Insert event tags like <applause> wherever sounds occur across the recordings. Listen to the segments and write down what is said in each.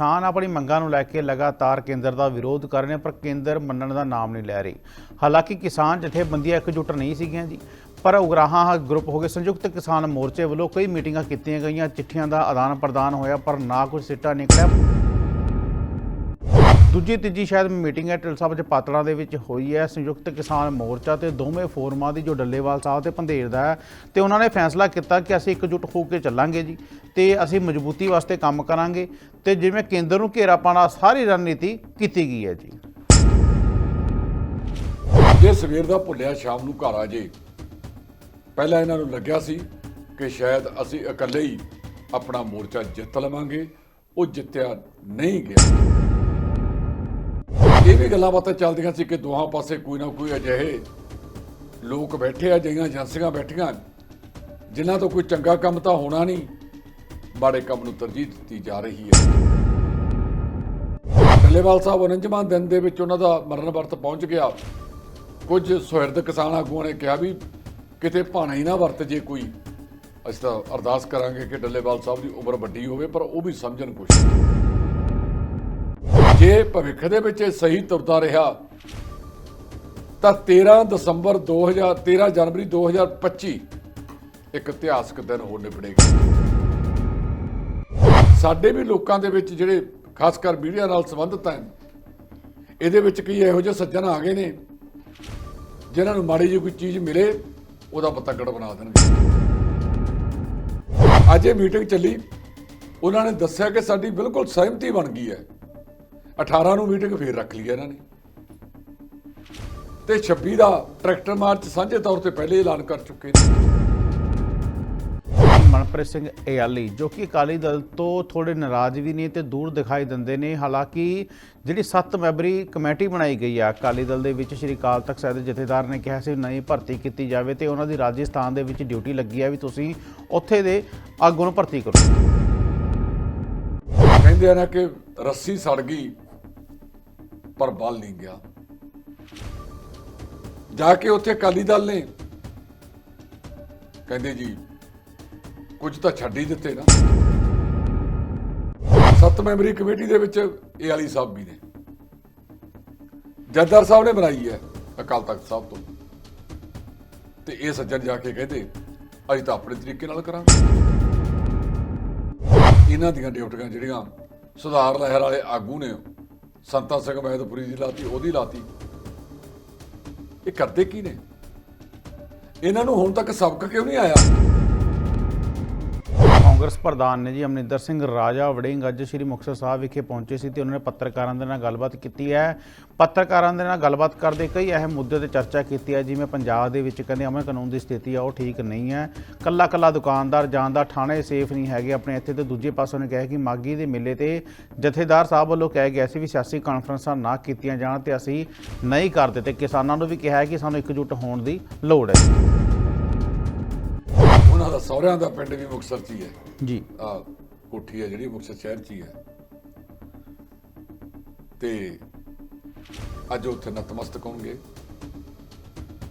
ਕਿਸਾਨ ਆਪਣੀ ਮੰਗਾਂ ਨੂੰ ਲੈ ਕੇ ਲਗਾਤਾਰ ਕੇਂਦਰ ਦਾ ਵਿਰੋਧ ਕਰ ਰਹੇ ਪਰ ਕੇਂਦਰ ਮੰਨਣ ਦਾ ਨਾਮ ਨਹੀਂ ਲੈ ਰਹੀ। ਹਾਲਾਂਕਿ ਕਿਸਾਨ ਜਥੇਬੰਦੀਆਂ ਇਕਜੁੱਟ ਨਹੀਂ ਸੀਗੀਆਂ ਜੀ, ਪਰ ਉਗਰਾਹਾਂ ਗਰੁੱਪ ਹੋ ਗਏ। ਸੰਯੁਕਤ ਕਿਸਾਨ ਮੋਰਚੇ ਵੱਲੋਂ ਕਈ ਮੀਟਿੰਗਾਂ ਕੀਤੀਆਂ ਗਈਆਂ, ਚਿੱਠੀਆਂ ਦਾ ਆਦਾਨ ਪ੍ਰਦਾਨ ਹੋਇਆ, ਪਰ ਨਾ ਕੁਝ ਸਿੱਟਾ ਨਿਕਲਿਆ। ਦੂਜੀ ਤੀਜੀ ਸ਼ਾਇਦ ਮੀਟਿੰਗ ਹੈ, ਢਿਲ ਸਾਹਿਬ ਚ ਦੇ ਵਿੱਚ ਹੋਈ ਹੈ। ਸੰਯੁਕਤ ਕਿਸਾਨ ਮੋਰਚਾ ਤੇ ਦੋਵੇਂ ਫੋਰਮਾਂ ਦੀ ਜੋ ਡੱਲੇਵਾਲ ਸਾਹਿਬ ਤੇ ਪੰਧੇਰ ਦਾ ਹੈ, ਤੇ ਉਹਨਾਂ ਨੇ ਫੈਸਲਾ ਕੀਤਾ ਕਿ ਅਸੀਂ ਇਕਜੁੱਟ ਹੋ ਕੇ ਚੱਲਾਂਗੇ ਜੀ, ਤੇ ਅਸੀਂ ਮਜ਼ਬੂਤੀ ਵਾਸਤੇ ਕੰਮ ਕਰਾਂਗੇ, ਤੇ ਜਿਵੇਂ ਕੇਂਦਰ ਨੂੰ ਘੇਰਾ ਪਾਣਾ ਸਾਰੀ ਰਣਨੀਤੀ ਕੀਤੀ ਗਈ ਹੈ ਜੀ। ਜੇ ਸਵੇਰ ਦਾ ਭੁੱਲਿਆ, ਸ਼ਾਮ ਨੂੰ ਘਰ ਆ ਜੇ। ਪਹਿਲਾਂ ਇਹਨਾਂ ਨੂੰ ਲੱਗਿਆ ਸੀ ਕਿ ਸ਼ਾਇਦ ਅਸੀਂ ਇਕੱਲੇ ਹੀ ਆਪਣਾ ਮੋਰਚਾ ਜਿੱਤ ਲਵਾਂਗੇ, ਉਹ ਜਿੱਤਿਆ ਨਹੀਂ ਗਿਆ। ਇਹ ਵੀ ਗੱਲਾਂ ਬਾਤਾਂ ਚੱਲਦੀਆਂ ਸੀ ਕਿ ਦੋਹਾਂ ਪਾਸੇ ਕੋਈ ਨਾ ਕੋਈ ਅਜਿਹੇ ਲੋਕ ਬੈਠੇ ਆ ਜਿਹੀਆਂ ਏਜੰਸੀਆਂ ਬੈਠੀਆਂ ਜਿਨ੍ਹਾਂ ਤੋਂ ਕੋਈ ਚੰਗਾ ਕੰਮ ਤਾਂ ਹੋਣਾ ਨਹੀਂ, ਮਾੜੇ ਕੰਮ ਨੂੰ ਤਰਜੀਹ ਦਿੱਤੀ ਜਾ ਰਹੀ ਹੈ। ਡੱਲੇਵਾਲ ਸਾਹਿਬ 49ਵਾਂ ਦਿਨ ਦੇ ਵਿੱਚ ਉਹਨਾਂ ਦਾ ਮਰਨ ਵਰਤ ਪਹੁੰਚ ਗਿਆ। ਕੁਝ ਸੁਹਿਰਦ ਕਿਸਾਨ ਆਗੂਆਂ ਨੇ ਕਿਹਾ ਵੀ ਕਿਤੇ ਭਾਣਾ ਹੀ ਨਾ ਵਰਤ ਜੇ ਕੋਈ। ਅਸੀਂ ਤਾਂ ਅਰਦਾਸ ਕਰਾਂਗੇ ਕਿ ਡੱਲੇਵਾਲ ਸਾਹਿਬ ਦੀ ਉਮਰ ਵੱਡੀ ਹੋਵੇ, ਪਰ ਉਹ ਵੀ ਸਮਝਣ ਕੁਛ ਜੇ ਭਵਿੱਖ ਦੇ ਵਿੱਚ ਇਹ ਸਹੀ ਤੁਰਦਾ ਰਿਹਾ, ਤਾਂ 13 ਦਸੰਬਰ 2000 13 ਜਨਵਰੀ 2025 ਇੱਕ ਇਤਿਹਾਸਕ ਦਿਨ ਹੋ ਨਿਬੜੇਗਾ ਸਾਡੇ ਵੀ ਲੋਕਾਂ ਦੇ ਵਿੱਚ ਜਿਹੜੇ ਖਾਸ ਕਰ ਮੀਡੀਆ ਨਾਲ ਸੰਬੰਧਿਤ ਹਨ, ਇਹਦੇ ਵਿੱਚ ਕਈ ਇਹੋ ਜਿਹੇ ਸੱਜਣ ਆ ਗਏ ਨੇ, ਜਿਨ੍ਹਾਂ ਨੂੰ ਮਾੜੀ ਜਿਹੀ ਕੋਈ ਚੀਜ਼ ਮਿਲੇ, ਉਹਦਾ ਪਤੰਗੜ ਬਣਾ ਦੇਣਗੇ। ਅੱਜ ਇਹ ਮੀਟਿੰਗ ਚੱਲੀ, ਉਹਨਾਂ ਨੇ ਦੱਸਿਆ ਕਿ ਸਾਡੀ ਬਿਲਕੁਲ ਸਹਿਮਤੀ ਬਣ ਗਈ ਹੈ 18 ਨੂੰ ਮੀਟਿੰਗ ਫੇਰ ਰੱਖ ਲਈ ਇਹਨਾਂ ਨੇ। ਤੇ 26 ਦਾ ਟਰੈਕਟਰ ਮਾਰਚ ਸਾਂਝੇ ਤੌਰ ਤੇ ਪਹਿਲੇ ਐਲਾਨ ਕਰ ਚੁੱਕੇ ਨੇ। ਮਨਪ੍ਰੀਤ ਸਿੰਘ ਇਆਲੀ ਜੋ ਕਿ ਅਕਾਲੀ ਦਲ ਤੋਂ ਥੋੜੇ ਨਾਰਾਜ਼ ਵੀ ਨੇ ਤੇ ਦੂਰ ਦਿਖਾਈ ਦਿੰਦੇ ਨੇ। ਹਾਲਾਂਕਿ ਜਿਹੜੀ 7 ਮੈਂਬਰੀ ਕਮੇਟੀ ਬਣਾਈ ਗਈ ਆ ਅਕਾਲੀ ਦਲ ਦੇ ਵਿੱਚ ਸ਼੍ਰੀ ਅਕਾਲ ਤਖਤ ਸਾਹਿਬ ਦੇ ਜਥੇਦਾਰ ਨੇ ਕਿਹਾ ਸੀ ਨਵੀਂ ਭਰਤੀ ਕੀਤੀ ਜਾਵੇ ਤੇ ਉਹਨਾਂ ਦੀ ਰਾਜਸਥਾਨ ਦੇ ਵਿੱਚ ਡਿਊਟੀ ਲੱਗੀ ਆ ਵੀ ਤੁਸੀਂ ਉੱਥੇ ਦੇ ਆਗੂ ਨੂੰ ਭਰਤੀ ਕਰੋ। ਕਹਿੰਦੇ ਆ ਨਾ ਕਿ ਰੱਸੀ ਸੜ ਗਈ ਪਰ ਬਲ ਨਹੀਂ ਗਿਆ। ਜਾ ਕੇ ਉੱਥੇ ਅਕਾਲੀ ਦਲ ਨੇ। ਕਹਿੰਦੇ ਜੀ, ਕੁਝ ਤਾਂ ਛੱਡ ਹੀ ਦਿੱਤੇ ਨਾ। ਸੱਤ ਮੈਂਬਰੀ ਕਮੇਟੀ ਦੇ ਵਿੱਚ ਇਹ ਵਾਲੀ ਸਾਹਿਬ ਵੀ ਨੇ। ਜੱਦਰ ਸਾਹਿਬ ਨੇ ਬਣਾਈ ਹੈ ਅਕਾਲ ਤਖਤ ਸਾਹਿਬ ਤੋਂ। ਤੇ ਇਹ ਸੱਜਣ ਜਾ ਕੇ ਕਹਿੰਦੇ, ਅਸੀਂ ਤਾਂ ਆਪਣੇ ਤਰੀਕੇ ਨਾਲ ਕਰਾਂਗੇ। ਇਹਨਾਂ ਦੀਆਂ ਡਿਊਟੀਆਂ ਜਿਹੜੀਆਂ ਸੁਧਾਰ ਲਹਿਰ ਵਾਲੇ ਆਗੂ ਨੇ ਸੰਤਾ ਸਿੰਘ ਮਹਿਦਪੁਰੀ ਦੀ ਲਾਤੀ, ਉਹਦੀ ਲਾਤੀ। ਇਹ ਕਰਦੇ ਕੀ ਨੇ? ਇਹਨਾਂ ਨੂੰ ਹੁਣ ਤੱਕ ਸਬਕ ਕਿਉਂ ਨਹੀਂ ਆਇਆ? ਕਾਂਗਰਸ ਪ੍ਰਧਾਨ ਨੇ ਜੀ ਅਮਰਿੰਦਰ ਸਿੰਘ ਰਾਜਾ ਵੜਿੰਗ ਅੱਜ ਸ਼੍ਰੀ ਮੁਕਤਸਰ ਸਾਹਿਬ ਵਿਖੇ ਪਹੁੰਚੇ ਸੀ ਤੇ ਉਹਨਾਂ ਨੇ ਪੱਤਰਕਾਰਾਂ ਦੇ ਨਾਲ ਗੱਲਬਾਤ ਕੀਤੀ ਹੈ। ਪੱਤਰਕਾਰਾਂ ਦੇ ਨਾਲ ਗੱਲਬਾਤ ਕਰਦੇ ਕਈ ਅਹਿਮ ਮੁੱਦੇ ਤੇ ਚਰਚਾ ਕੀਤੀ ਹੈ, ਜਿਵੇਂ ਪੰਜਾਬ ਦੇ ਵਿੱਚ ਕਹਿੰਦੇ ਅਮਨ ਕਾਨੂੰਨ ਦੀ ਸਥਿਤੀ ਆ, ਉਹ ਠੀਕ ਨਹੀਂ ਹੈ। ਕੱਲਾ ਕੱਲਾ ਦੁਕਾਨਦਾਰ ਜਾਣ ਦਾ ਥਾਣੇ ਸੇਫ ਨਹੀਂ ਹੈਗੇ ਆਪਣੇ ਇੱਥੇ ਤੇ ਦੂਜੇ ਪਾਸੇ ਨੇ ਕਿਹਾ ਕਿ ਮਾਗੀ ਦੇ ਮੇਲੇ ਤੇ ਜਥੇਦਾਰ ਸਾਹਿਬ ਵੱਲੋਂ ਕਹਿ ਗਿਆ ਸੀ ਵੀ ਸਿਆਸੀ ਕਾਨਫਰੰਸਾਂ ਨਾ ਕੀਤੀਆਂ ਜਾਣ ਤੇ ਅਸੀਂ ਨਹੀਂ ਕਰਦੇ ਤੇ ਕਿਸਾਨਾਂ ਨੂੰ ਵੀ ਕਿਹਾ ਹੈ ਕਿ ਸਾਨੂੰ ਇਕਜੁੱਟ ਹੋਣ ਦੀ ਲੋੜ ਹੈ। ਉਹਨਾਂ ਦਾ ਸਹੁਰਿਆਂ ਦਾ ਪਿੰਡ ਵੀ ਮੁਕਤਸਰ 'ਚ ਹੀ ਹੈ। ਜੀ। ਆ ਕੋਠੀ ਹੈ ਜਿਹੜੀ ਮੁਕਤਸਰ ਸ਼ਹਿਰ 'ਚ ਹੀ ਹੈ। ਤੇ ਅੱਜ ਉੱਥੇ ਨਤਮਸਤਕ ਹੋਣਗੇ।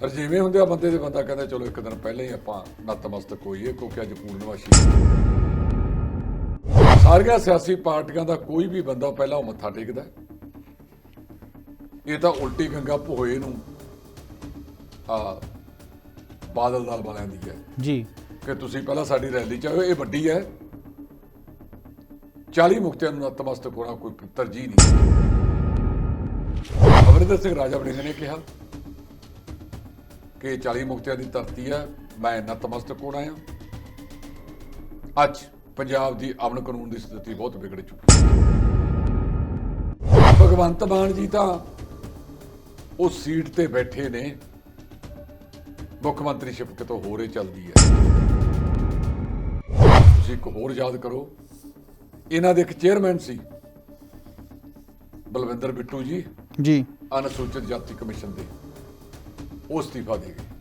ਪਰ ਜਿਵੇਂ ਹੁੰਦੇ ਆ ਬੰਦੇ ਦੇ ਬੰਦਾ ਕਹਿੰਦਾ ਚਲੋ ਇੱਕ ਦਿਨ ਪਹਿਲਾਂ ਹੀ ਆਪਾਂ ਨਤਮਸਤਕ ਹੋਈਏ ਕਿਉਂਕਿ ਅੱਜ ਪੂਰਨਮਾਸ਼ੀ। ਸਾਰੀਆਂ ਸਿਆਸੀ ਪਾਰਟੀਆਂ ਦਾ ਕੋਈ ਵੀ ਬੰਦਾ ਪਹਿਲਾਂ ਉਹ ਮੱਥਾ ਟੇਕਦਾ। ਇਹ ਤਾਂ ਉਲਟੀ ਗੰਗਾ ਭੋਏ ਨੂੰ ਆ ਬਾਦਲ ਦਲ ਵਾਲਿਆਂ ਦੀ ਹੈ। ਜੀ। ਕਿ ਤੁਸੀਂ ਪਹਿਲਾਂ ਸਾਡੀ ਰੈਲੀ ਚ ਆਇਓ, ਇਹ ਵੱਡੀ ਹੈ। 40 ਮੁਕਤਿਆਂ ਨੂੰ ਨਤਮਸਤਕ ਹੋਣਾ ਕੋਈ ਤਰਜੀਹ ਨਹੀਂ। ਅਮਰਿੰਦਰ ਸਿੰਘ ਰਾਜਾ ਵੜਿੰਗ ਨੇ ਕਿਹਾ ਕਿ 40 ਮੁਕਤਿਆਂ ਦੀ ਧਰਤੀ ਹੈ, ਮੈਂ ਨਤਮਸਤਕ ਹੋਣਾ ਆ। ਅੱਜ ਪੰਜਾਬ ਦੀ ਅਮਨ ਕਾਨੂੰਨ ਦੀ ਸਥਿਤੀ ਬਹੁਤ ਵਿਗੜ ਚੁੱਕੀ ਹੈ। ਭਗਵੰਤ ਮਾਨ ਜੀ ਤਾਂ ਉਹ ਸੀਟ ਤੇ ਬੈਠੇ ਨੇ। ਮੁੱਖ ਮੰਤਰੀ ਸ਼ਿਪ ਕਿਤੋਂ ਹੋਰੇ ਚੱਲਦੀ ਹੈ। ਤੁਸੀਂ ਇੱਕ ਹੋਰ ਯਾਦ ਕਰੋ। ਇਹਨਾਂ ਦੇ ਇੱਕ ਚੇਅਰਮੈਨ ਸੀ। ਬਲਵਿੰਦਰ ਬਿੱਟੂ ਜੀ। ਜੀ। ਅਨੁਸੂਚਿਤ ਜਾਤੀ ਕਮਿਸ਼ਨ ਦੇ। ਉਹ ਅਸਤੀਫਾ ਦੇ ਗਏ।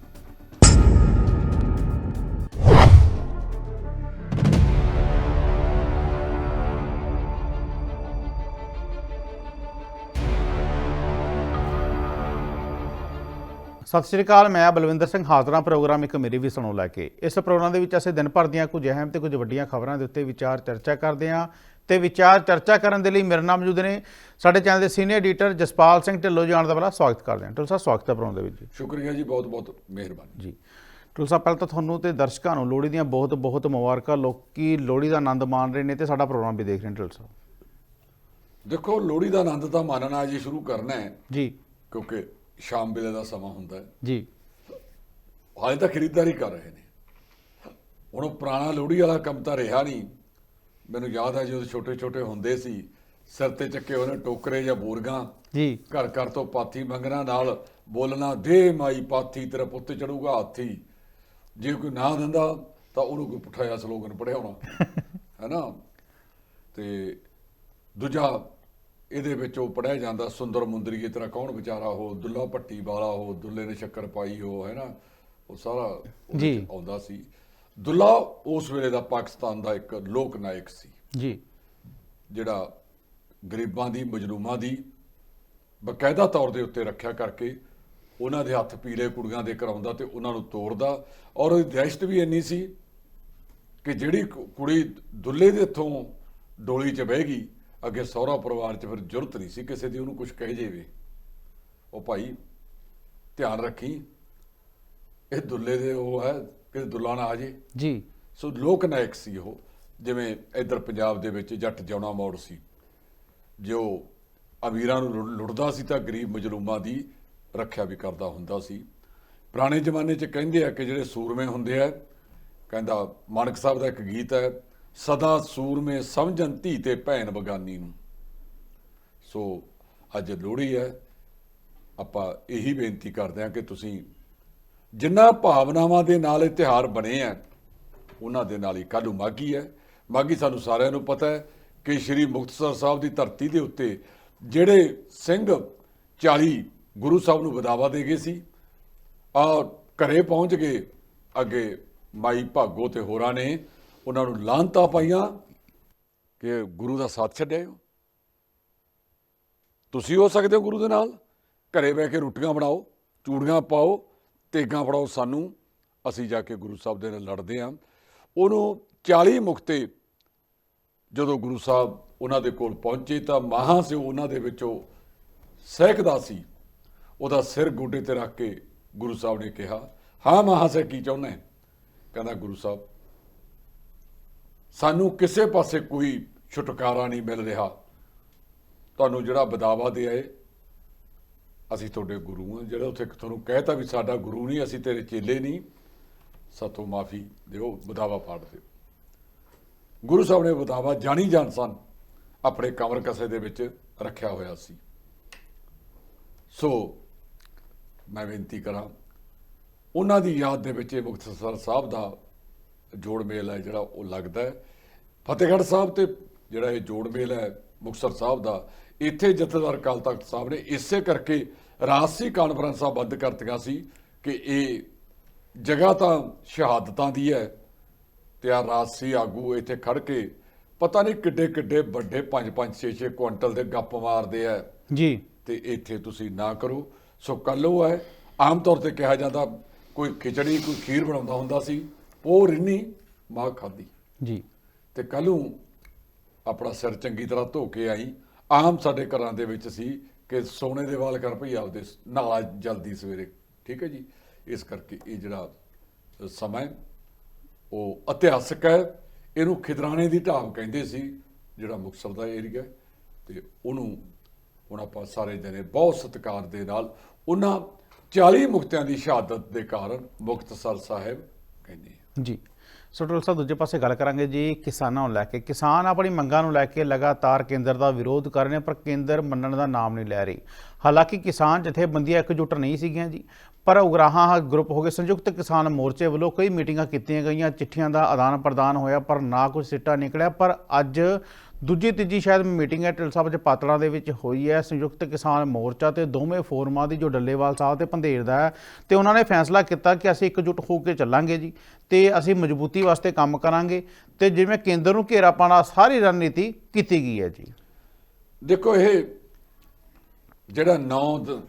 ਸਤਿ ਸ਼੍ਰੀ ਅਕਾਲ ਮੈਂ ਬਲਵਿੰਦਰ ਸਿੰਘ ਹਾਜ਼ਰਾਂ ਪ੍ਰੋਗਰਾਮ ਇੱਕ ਮੇਰੀ ਵੀ ਸੁਣੋ ਲੈ ਕੇ। ਇਸ ਪ੍ਰੋਗਰਾਮ ਦੇ ਵਿੱਚ ਅਸੀਂ ਦਿਨ ਭਰ ਦੀਆਂ ਕੁਝ ਅਹਿਮ ਤੇ ਕੁਝ ਵੱਡੀਆਂ ਖਬਰਾਂ ਦੇ ਉੱਤੇ ਵਿਚਾਰ ਚਰਚਾ ਕਰਦੇ ਹਾਂ ਤੇ ਵਿਚਾਰ ਚਰਚਾ ਕਰਨ ਦੇ ਲਈ ਮੇਰੇ ਨਾਲ ਮੌਜੂਦ ਨੇ ਸਾਡੇ ਚੈਨਲ ਦੇ ਸੀਨੀਅਰ ਐਡੀਟਰ ਜਸਪਾਲ ਸਿੰਘ ਢਿੱਲੋਂ ਜਾਣ ਦਾ ਬੜਾ ਸਵਾਗਤ ਕਰਦੇ ਹਾਂ। ਢਿੱਲੋਂ ਸਾਹਿਬ ਸਵਾਗਤ ਹੈ ਪ੍ਰੋਗਰਾਮ ਦੇ ਵਿੱਚ ਸ਼ੁਕਰੀਆ ਜੀ ਬਹੁਤ ਬਹੁਤ ਮਿਹਰਬਾਨੀ। ਜੀ। ਢਿੱਲੋਂ ਸਾਹਿਬ ਪਹਿਲਾਂ ਤਾਂ ਤੁਹਾਨੂੰ ਤੇ ਦਰਸ਼ਕਾਂ ਨੂੰ ਲੋਹੜੀ ਦੀਆਂ ਬਹੁਤ ਬਹੁਤ ਮੁਬਾਰਕਾਂ। ਲੋਕੀ ਲੋਹੜੀ ਦਾ ਆਨੰਦ ਮਾਣ ਰਹੇ ਨੇ ਤੇ ਸਾਡਾ ਪ੍ਰੋਗਰਾਮ ਵੀ ਦੇਖ ਰਹੇ ਨੇ ਢਿੱਲੋਂ ਸਾਹਿਬ। ਦੇਖੋ ਲੋਹੜੀ ਦਾ ਆਨੰਦ ਤਾਂ ਮਾਨਣਾ ਜੀ ਸ਼ੁਰੂ ਕਰਨਾ ਹੈ। ਜੀ। ਕਿਉਂਕਿ ਸ਼ਾਮ ਵੇਲੇ ਦਾ ਸਮਾਂ ਹੁੰਦਾ ਜੀ। ਹਾਲੇ ਤਾਂ ਖਰੀਦਦਾਰੀ ਕਰ ਰਹੇ ਨੇ। ਹੁਣ ਉਹ ਪੁਰਾਣਾ ਲੋਹੜੀ ਵਾਲਾ ਕੰਮ ਤਾਂ ਰਿਹਾ ਨਹੀਂ। ਮੈਨੂੰ ਯਾਦ ਹੈ ਜਦੋਂ ਛੋਟੇ ਛੋਟੇ ਹੁੰਦੇ ਸੀ ਸਿਰ ਤੇ ਚੱਕੇ ਉਹਨੇ ਟੋਕਰੇ ਜਾਂ ਬੋਰਗਾਂ ਜੀ। ਘਰ ਘਰ ਤੋਂ ਪਾਥੀ ਮੰਗਣਾ ਨਾਲ ਬੋਲਣਾ ਦੇ ਮਾਈ ਪਾਥੀ ਤੇਰਾ ਪੁੱਤ ਚੜੂਗਾ ਹਾਥੀ। ਜੇ ਕੋਈ ਨਾ ਦਿੰਦਾ ਤਾਂ ਉਹਨੂੰ ਕੋਈ ਪੁੱਠਾ ਸਲੋਗਨ ਪੜਿਆਉਣਾ <laughs> ਹੈਨਾ? ਤੇ ਦੂਜਾ ਇਹਦੇ ਵਿੱਚ ਉਹ ਪੜਿਆ ਜਾਂਦਾ ਸੁੰਦਰ ਮੁੰਦਰੀਏ ਤੇਰਾ ਕੌਣ ਵਿਚਾਰਾ ਹੋ ਦੁੱਲਾ ਪੱਟੀ ਵਾਲਾ ਹੋ ਦੁੱਲੇ ਨੇ ਸ਼ੱਕਰ ਪਾਈ ਹੋ ਹੈਨਾ ਉਹ ਸਾਰਾ ਜੀ। ਆਉਂਦਾ ਸੀ। ਦੁੱਲਾ ਉਸ ਵੇਲੇ ਦਾ ਪਾਕਿਸਤਾਨ ਦਾ ਇੱਕ ਲੋਕ ਨਾਇਕ ਸੀ। ਜੀ। ਜਿਹੜਾ ਗਰੀਬਾਂ ਦੀ ਮਜਲੂਮਾਂ ਦੀ ਬਕਾਇਦਾ ਤੌਰ ਦੇ ਉੱਤੇ ਰੱਖਿਆ ਕਰਕੇ ਉਹਨਾਂ ਦੇ ਹੱਥ ਪੀਲੇ ਕੁੜੀਆਂ ਦੇ ਕਰਾਉਂਦਾ ਤੇ ਉਹਨਾਂ ਨੂੰ ਤੋੜਦਾ। ਔਰ ਉਹਦੀ ਦਹਿਸ਼ਤ ਵੀ ਇੰਨੀ ਸੀ ਕਿ ਜਿਹੜੀ ਕੁੜੀ ਦੁੱਲੇ ਦੇ ਹੱਥੋਂ ਡੋਲੀ 'ਚ ਬਹਿ ਗਈ ਅੱਗੇ ਸਹੁਰਾ ਪਰਿਵਾਰ 'ਚ ਫਿਰ ਜ਼ਰੂਰਤ ਨਹੀਂ ਸੀ ਕਿਸੇ ਦੀ ਉਹਨੂੰ ਕੁਝ ਕਹਿ ਜਾਵੇ ਉਹ ਭਾਈ ਧਿਆਨ ਰੱਖੀ। ਇਹ ਦੁੱਲੇ ਦੇ ਉਹ ਹੈ ਕਿ ਦੁੱਲਾ ਨਾ ਆ ਜੇ। ਜੀ। ਸੋ ਲੋਕ ਨਾਇਕ ਸੀ ਉਹ ਜਿਵੇਂ ਇੱਧਰ ਪੰਜਾਬ ਦੇ ਵਿੱਚ ਜੱਟ ਜਿਉਣਾ ਮੋੜ ਸੀ। ਜੋ ਅਮੀਰਾਂ ਨੂੰ ਲੁੱਟ- ਲੁੱਟਦਾ ਸੀ ਤਾਂ ਗਰੀਬ ਮਜਲੂਮਾਂ ਦੀ ਰੱਖਿਆ ਵੀ ਕਰਦਾ ਹੁੰਦਾ ਸੀ। ਪੁਰਾਣੇ ਜ਼ਮਾਨੇ 'ਚ ਕਹਿੰਦੇ ਆ ਕਿ ਜਿਹੜੇ ਸੂਰਮੇ ਹੁੰਦੇ ਆ ਕਹਿੰਦਾ ਮਾਨਕ ਸਾਹਿਬ ਦਾ ਇੱਕ ਗੀਤ ਹੈ ਸਦਾ ਸੂਰਮੇ ਸਮਝਣ ਧੀ ਤੇ ਭੈਣ ਬਗਾਨੀ ਨੂੰ। ਸੋ ਅੱਜ ਲੋਹੜੀ ਹੈ। ਆਪਾਂ ਇਹੀ ਬੇਨਤੀ ਕਰਦੇ ਹਾਂ ਕਿ ਤੁਸੀਂ ਜਿੰਨਾ ਭਾਵਨਾਵਾਂ ਦੇ ਨਾਲ ਇਹ ਤਿਉਹਾਰ ਬਣੇ ਆ, ਉਹਨਾਂ ਦੇ ਨਾਲ ਹੀ ਕੱਲ੍ਹ ਮਾਗੀ ਹੈ। ਮਾਗੀ ਸਾਨੂੰ ਸਾਰਿਆਂ ਨੂੰ ਪਤਾ ਹੈ ਕਿ ਸ੍ਰੀ ਮੁਕਤਸਰ ਸਾਹਿਬ ਦੀ ਧਰਤੀ ਦੇ ਉੱਤੇ ਜਿਹੜੇ ਸਿੰਘ 40 ਗੁਰੂ ਸਾਹਿਬ ਨੂੰ ਵਧਾਵਾ ਦੇ ਗਏ ਸੀ ਆ ਘਰੇ ਪਹੁੰਚ ਗਏ ਅੱਗੇ ਮਾਈ ਭਾਗੋ ਤੇ ਹੋਰਾਂ ਨੇ ਉਹਨਾਂ ਨੂੰ ਲਾਂਤਾ ਪਾਈਆਂ ਕਿ ਗੁਰੂ ਦਾ ਸਾਥ ਛੱਡਿਆ ਹੋ ਤੁਸੀਂ ਹੋ ਸਕਦੇ ਹੋ ਗੁਰੂ ਦੇ ਨਾਲ। ਘਰੇ ਬਹਿ ਕੇ ਰੋਟੀਆਂ ਬਣਾਓ, ਚੂੜੀਆਂ ਪਾਓ, ਤੇਗਾਂ ਫੜਾਓ ਸਾਨੂੰ। ਅਸੀਂ ਜਾ ਕੇ ਗੁਰੂ ਸਾਹਿਬ ਦੇ ਨਾਲ ਲੜਦੇ ਹਾਂ ਉਹਨੂੰ 40 ਮੁਕਤੇ ਜਦੋਂ ਗੁਰੂ ਸਾਹਿਬ ਉਹਨਾਂ ਦੇ ਕੋਲ ਪਹੁੰਚੇ ਤਾਂ ਮਹਾਂ ਸੇ ਉਹਨਾਂ ਦੇ ਵਿੱਚੋਂ ਸਹਿਕਦਾ ਸੀ। ਉਹਦਾ ਸਿਰ ਗੋਡੇ ਤੇ ਰੱਖ ਕੇ ਗੁਰੂ ਸਾਹਿਬ ਨੇ ਕਿਹਾ, ਹਾਂ ਮਹਾਂ ਸੇ, ਕੀ ਚਾਹੁੰਦਾ ਕਹਿੰਦਾ, ਗੁਰੂ ਸਾਹਿਬ ਸਾਨੂੰ ਕਿਸੇ ਪਾਸੇ ਕੋਈ ਛੁਟਕਾਰਾ ਨਹੀਂ ਮਿਲ ਰਿਹਾ। ਤੁਹਾਨੂੰ ਜਿਹੜਾ ਬਦਾਵਾ ਦੇ ਆਏ, ਅਸੀਂ ਤੁਹਾਡੇ ਗੁਰੂ ਹਾਂ। ਜਿਹੜਾ ਉੱਥੇ ਤੁਹਾਨੂੰ ਕਹਿਤਾ ਵੀ ਸਾਡਾ ਗੁਰੂ ਨਹੀਂ, ਅਸੀਂ ਤੇਰੇ ਚੇਲੇ ਨਹੀਂ, ਸਾਥੋਂ ਮਾਫੀ ਦਿਓ, ਬਦਾਵਾ ਪਾੜ ਦਿਓ। ਗੁਰੂ ਸਾਹਿਬ ਨੇ ਬਦਾਵਾ ਜਾਣੀ ਜਾਣ ਸਨ, ਆਪਣੇ ਕਮਰ ਕਸੇ ਦੇ ਵਿੱਚ ਰੱਖਿਆ ਹੋਇਆ ਸੀ। ਸੋ ਮੈਂ ਬੇਨਤੀ ਕਰਾਂ, ਉਹਨਾਂ ਦੀ ਯਾਦ ਦੇ ਵਿੱਚ ਇਹ ਮੁਕਤਸਰ ਸਾਹਿਬ ਦਾ ਜੋੜ ਮੇਲ ਹੈ ਜਿਹੜਾ ਉਹ ਲੱਗਦਾ ਹੈ। ਫਤਿਹਗੜ੍ਹ ਸਾਹਿਬ ਤੇ ਜਿਹੜਾ ਇਹ ਜੋੜ ਮੇਲ ਹੈ ਮੁਕਤਸਰ ਸਾਹਿਬ ਦਾ ਇੱਥੇ ਜਥੇਦਾਰ ਅਕਾਲ ਤਖਤ ਸਾਹਿਬ ਨੇ ਇਸੇ ਕਰਕੇ ਰਾਜਸੀ ਕਾਨਫਰੰਸਾਂ ਬੰਦ ਕਰਤੀਆਂ ਸੀ ਕਿ ਇਹ ਜਗ੍ਹਾ ਤਾਂ ਸ਼ਹਾਦਤਾਂ ਦੀ ਹੈ ਤੇ ਆ ਰਾਜਸੀ ਆਗੂ ਇੱਥੇ ਖੜ ਕੇ ਪਤਾ ਨਹੀਂ ਕਿੱਡੇ ਕਿੱਡੇ ਵੱਡੇ 5 5 6 6 ਕੁਇੰਟਲ ਦੇ ਗੱਪ ਮਾਰਦੇ ਆ। ਜੀ। ਤੇ ਇੱਥੇ ਤੁਸੀਂ ਨਾ ਕਰੋ। ਸੋ ਕੱਲ ਉਹ ਹੈ। ਆਮ ਤੌਰ ਤੇ ਕਿਹਾ ਜਾਂਦਾ ਕੋਈ ਖਿਚੜੀ ਕੋਈ ਖੀਰ ਬਣਾਉਂਦਾ ਹੁੰਦਾ ਸੀ। ਉਹ ਰਿੰਨੀ ਮਾਂ ਖਾਦੀ ਜੀ। ਤੇ ਕੱਲ ਨੂੰ ਆਪਣਾ ਸਿਰ ਚੰਗੀ ਤਰ੍ਹਾਂ ਧੋ ਕੇ ਆਈ। ਆਮ ਸਾਡੇ ਘਰਾਂ ਦੇ ਵਿੱਚ ਸੀ ਕਿ ਸੋਨੇ ਦੇ ਵਾਲ ਕਰ ਭਈ ਆਪਦੇ ਨਾਲਾ ਜਲਦੀ ਸਵੇਰੇ। ਠੀਕ ਹੈ ਜੀ? ਇਸ ਕਰਕੇ ਇਹ ਜਿਹੜਾ ਸਮਾਂ ਉਹ ਇਤਿਹਾਸਕ ਹੈ। ਇਹਨੂੰ ਖਿਦਰਾਣੇ ਦੀ ਢਾਬ ਕਹਿੰਦੇ ਸੀ ਜਿਹੜਾ ਮੁਕਤਸਰ ਦਾ ਏਰੀਆ ਤੇ ਉਹਨੂੰ ਹੁਣ ਆਪਾਂ ਸਾਰੇ ਜਣੇ ਬਹੁਤ ਸਤਿਕਾਰ ਦੇ ਨਾਲ ਉਹਨਾਂ 40 ਮੁਕਤਿਆਂ ਦੀ ਸ਼ਹਾਦਤ ਦੇ ਕਾਰਨ ਮੁਕਤਸਰ ਸਾਹਿਬ ਕਹਿੰਦੇ ਜੀ। ਸੋ ਸਾਹਿਬ, ਦੂਜੇ ਪਾਸੇ ਗੱਲ ਕਰਾਂਗੇ ਜੀ ਕਿਸਾਨਾਂ ਨੂੰ ਲੈ ਕੇ। ਕਿਸਾਨ ਆਪਣੀ ਮੰਗਾਂ ਨੂੰ ਲੈ ਕੇ ਲਗਾਤਾਰ ਕੇਂਦਰ ਦਾ ਵਿਰੋਧ ਕਰ ਰਹੇ ਨੇ, ਪਰ ਕੇਂਦਰ ਮੰਨਣ ਦਾ ਨਾਮ ਨਹੀਂ ਲੈ ਰਹੀ। ਹਾਲਾਂਕਿ ਕਿਸਾਨ ਜਥੇਬੰਦੀਆਂ ਇਕਜੁੱਟ ਨਹੀਂ ਸੀਗੀਆਂ ਜੀ, ਪਰ ਉਗਰਾਹਾਂ ਗਰੁੱਪ ਹੋ ਗਏ। ਸੰਯੁਕਤ ਕਿਸਾਨ ਮੋਰਚੇ ਵੱਲੋਂ ਕਈ ਮੀਟਿੰਗਾਂ ਕੀਤੀਆਂ ਗਈਆਂ, ਚਿੱਠੀਆਂ ਦਾ ਆਦਾਨ ਪ੍ਰਦਾਨ ਹੋਇਆ, ਪਰ ਨਾ ਕੋਈ ਸਿੱਟਾ ਨਿਕਲਿਆ। ਪਰ ਅੱਜ ਦੂਜੀ ਤੀਜੀ ਸ਼ਾਇਦ ਮੀਟਿੰਗ ਹੈ, ਢਿਲ ਸਾਹਿਬ ਚ ਪਾਤੜਾਂ ਦੇ ਵਿੱਚ ਹੋਈ ਹੈ, ਸੰਯੁਕਤ ਕਿਸਾਨ ਮੋਰਚਾ ਤੇ ਦੋਵੇਂ ਫੋਰਮਾਂ ਦੀ, ਜੋ ਡੱਲੇਵਾਲ ਸਾਹਿਬ ਤੇ ਪੰਧੇਰ ਦਾ ਹੈ, ਤੇ ਉਹਨਾਂ ਨੇ ਫੈਸਲਾ ਕੀਤਾ ਕਿ ਅਸੀਂ ਇਕਜੁੱਟ ਹੋ ਕੇ ਚੱਲਾਂਗੇ ਜੀ, ਤੇ ਅਸੀਂ ਮਜ਼ਬੂਤੀ ਵਾਸਤੇ ਕੰਮ ਕਰਾਂਗੇ, ਤੇ ਜਿਵੇਂ ਕੇਂਦਰ ਨੂੰ ਘੇਰਾ ਪਾਣਾ ਸਾਰੀ ਰਣਨੀਤੀ ਕੀਤੀ ਗਈ ਹੈ ਜੀ। ਦੇਖੋ, ਇਹ ਜਿਹੜਾ 9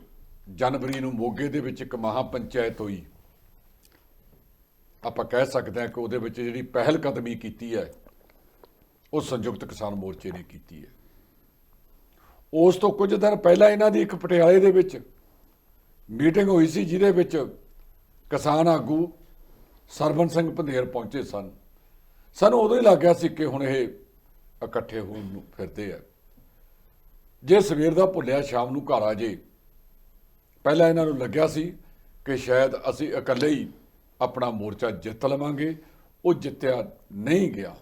ਜਨਵਰੀ ਨੂੰ ਮੋਗੇ ਦੇ ਵਿੱਚ ਇੱਕ ਮਹਾ ਪੰਚਾਇਤ ਹੋਈ, ਆਪਾਂ ਕਹਿ ਸਕਦੇ ਹਾਂ ਕਿ ਉਹਦੇ ਵਿੱਚ ਜਿਹੜੀ ਪਹਿਲ ਕਦਮੀ ਕੀਤੀ ਹੈ ਉਹ ਸੰਯੁਕਤ ਕਿਸਾਨ ਮੋਰਚੇ ਨੇ ਕੀਤੀ ਹੈ। ਉਸ ਤੋਂ ਕੁਝ ਦਿਨ ਪਹਿਲਾਂ ਇਹਨਾਂ ਦੀ ਇੱਕ ਪਟਿਆਲੇ ਦੇ ਵਿੱਚ ਮੀਟਿੰਗ ਹੋਈ ਸੀ, ਜਿਹਦੇ ਵਿੱਚ ਕਿਸਾਨ ਆਗੂ ਸਰਵਨ ਸਿੰਘ ਪੰਧੇਰ ਪਹੁੰਚੇ ਸਨ। ਸਾਨੂੰ ਉਦੋਂ ਹੀ ਲੱਗਿਆ ਸੀ ਕਿ ਹੁਣ ਇਹ ਇਕੱਠੇ ਹੋਣ ਨੂੰ ਫਿਰਦੇ ਆ। ਜੇ ਸਵੇਰ ਦਾ ਭੁੱਲਿਆ, ਸ਼ਾਮ ਨੂੰ ਘਰ ਆ ਜੇ। ਪਹਿਲਾਂ ਇਹਨਾਂ ਨੂੰ ਲੱਗਿਆ ਸੀ ਕਿ ਸ਼ਾਇਦ ਅਸੀਂ ਇਕੱਲੇ ਹੀ ਆਪਣਾ ਮੋਰਚਾ ਜਿੱਤ ਲਵਾਂਗੇ। ਉਹ ਜਿੱਤਿਆ ਨਹੀਂ ਗਿਆ।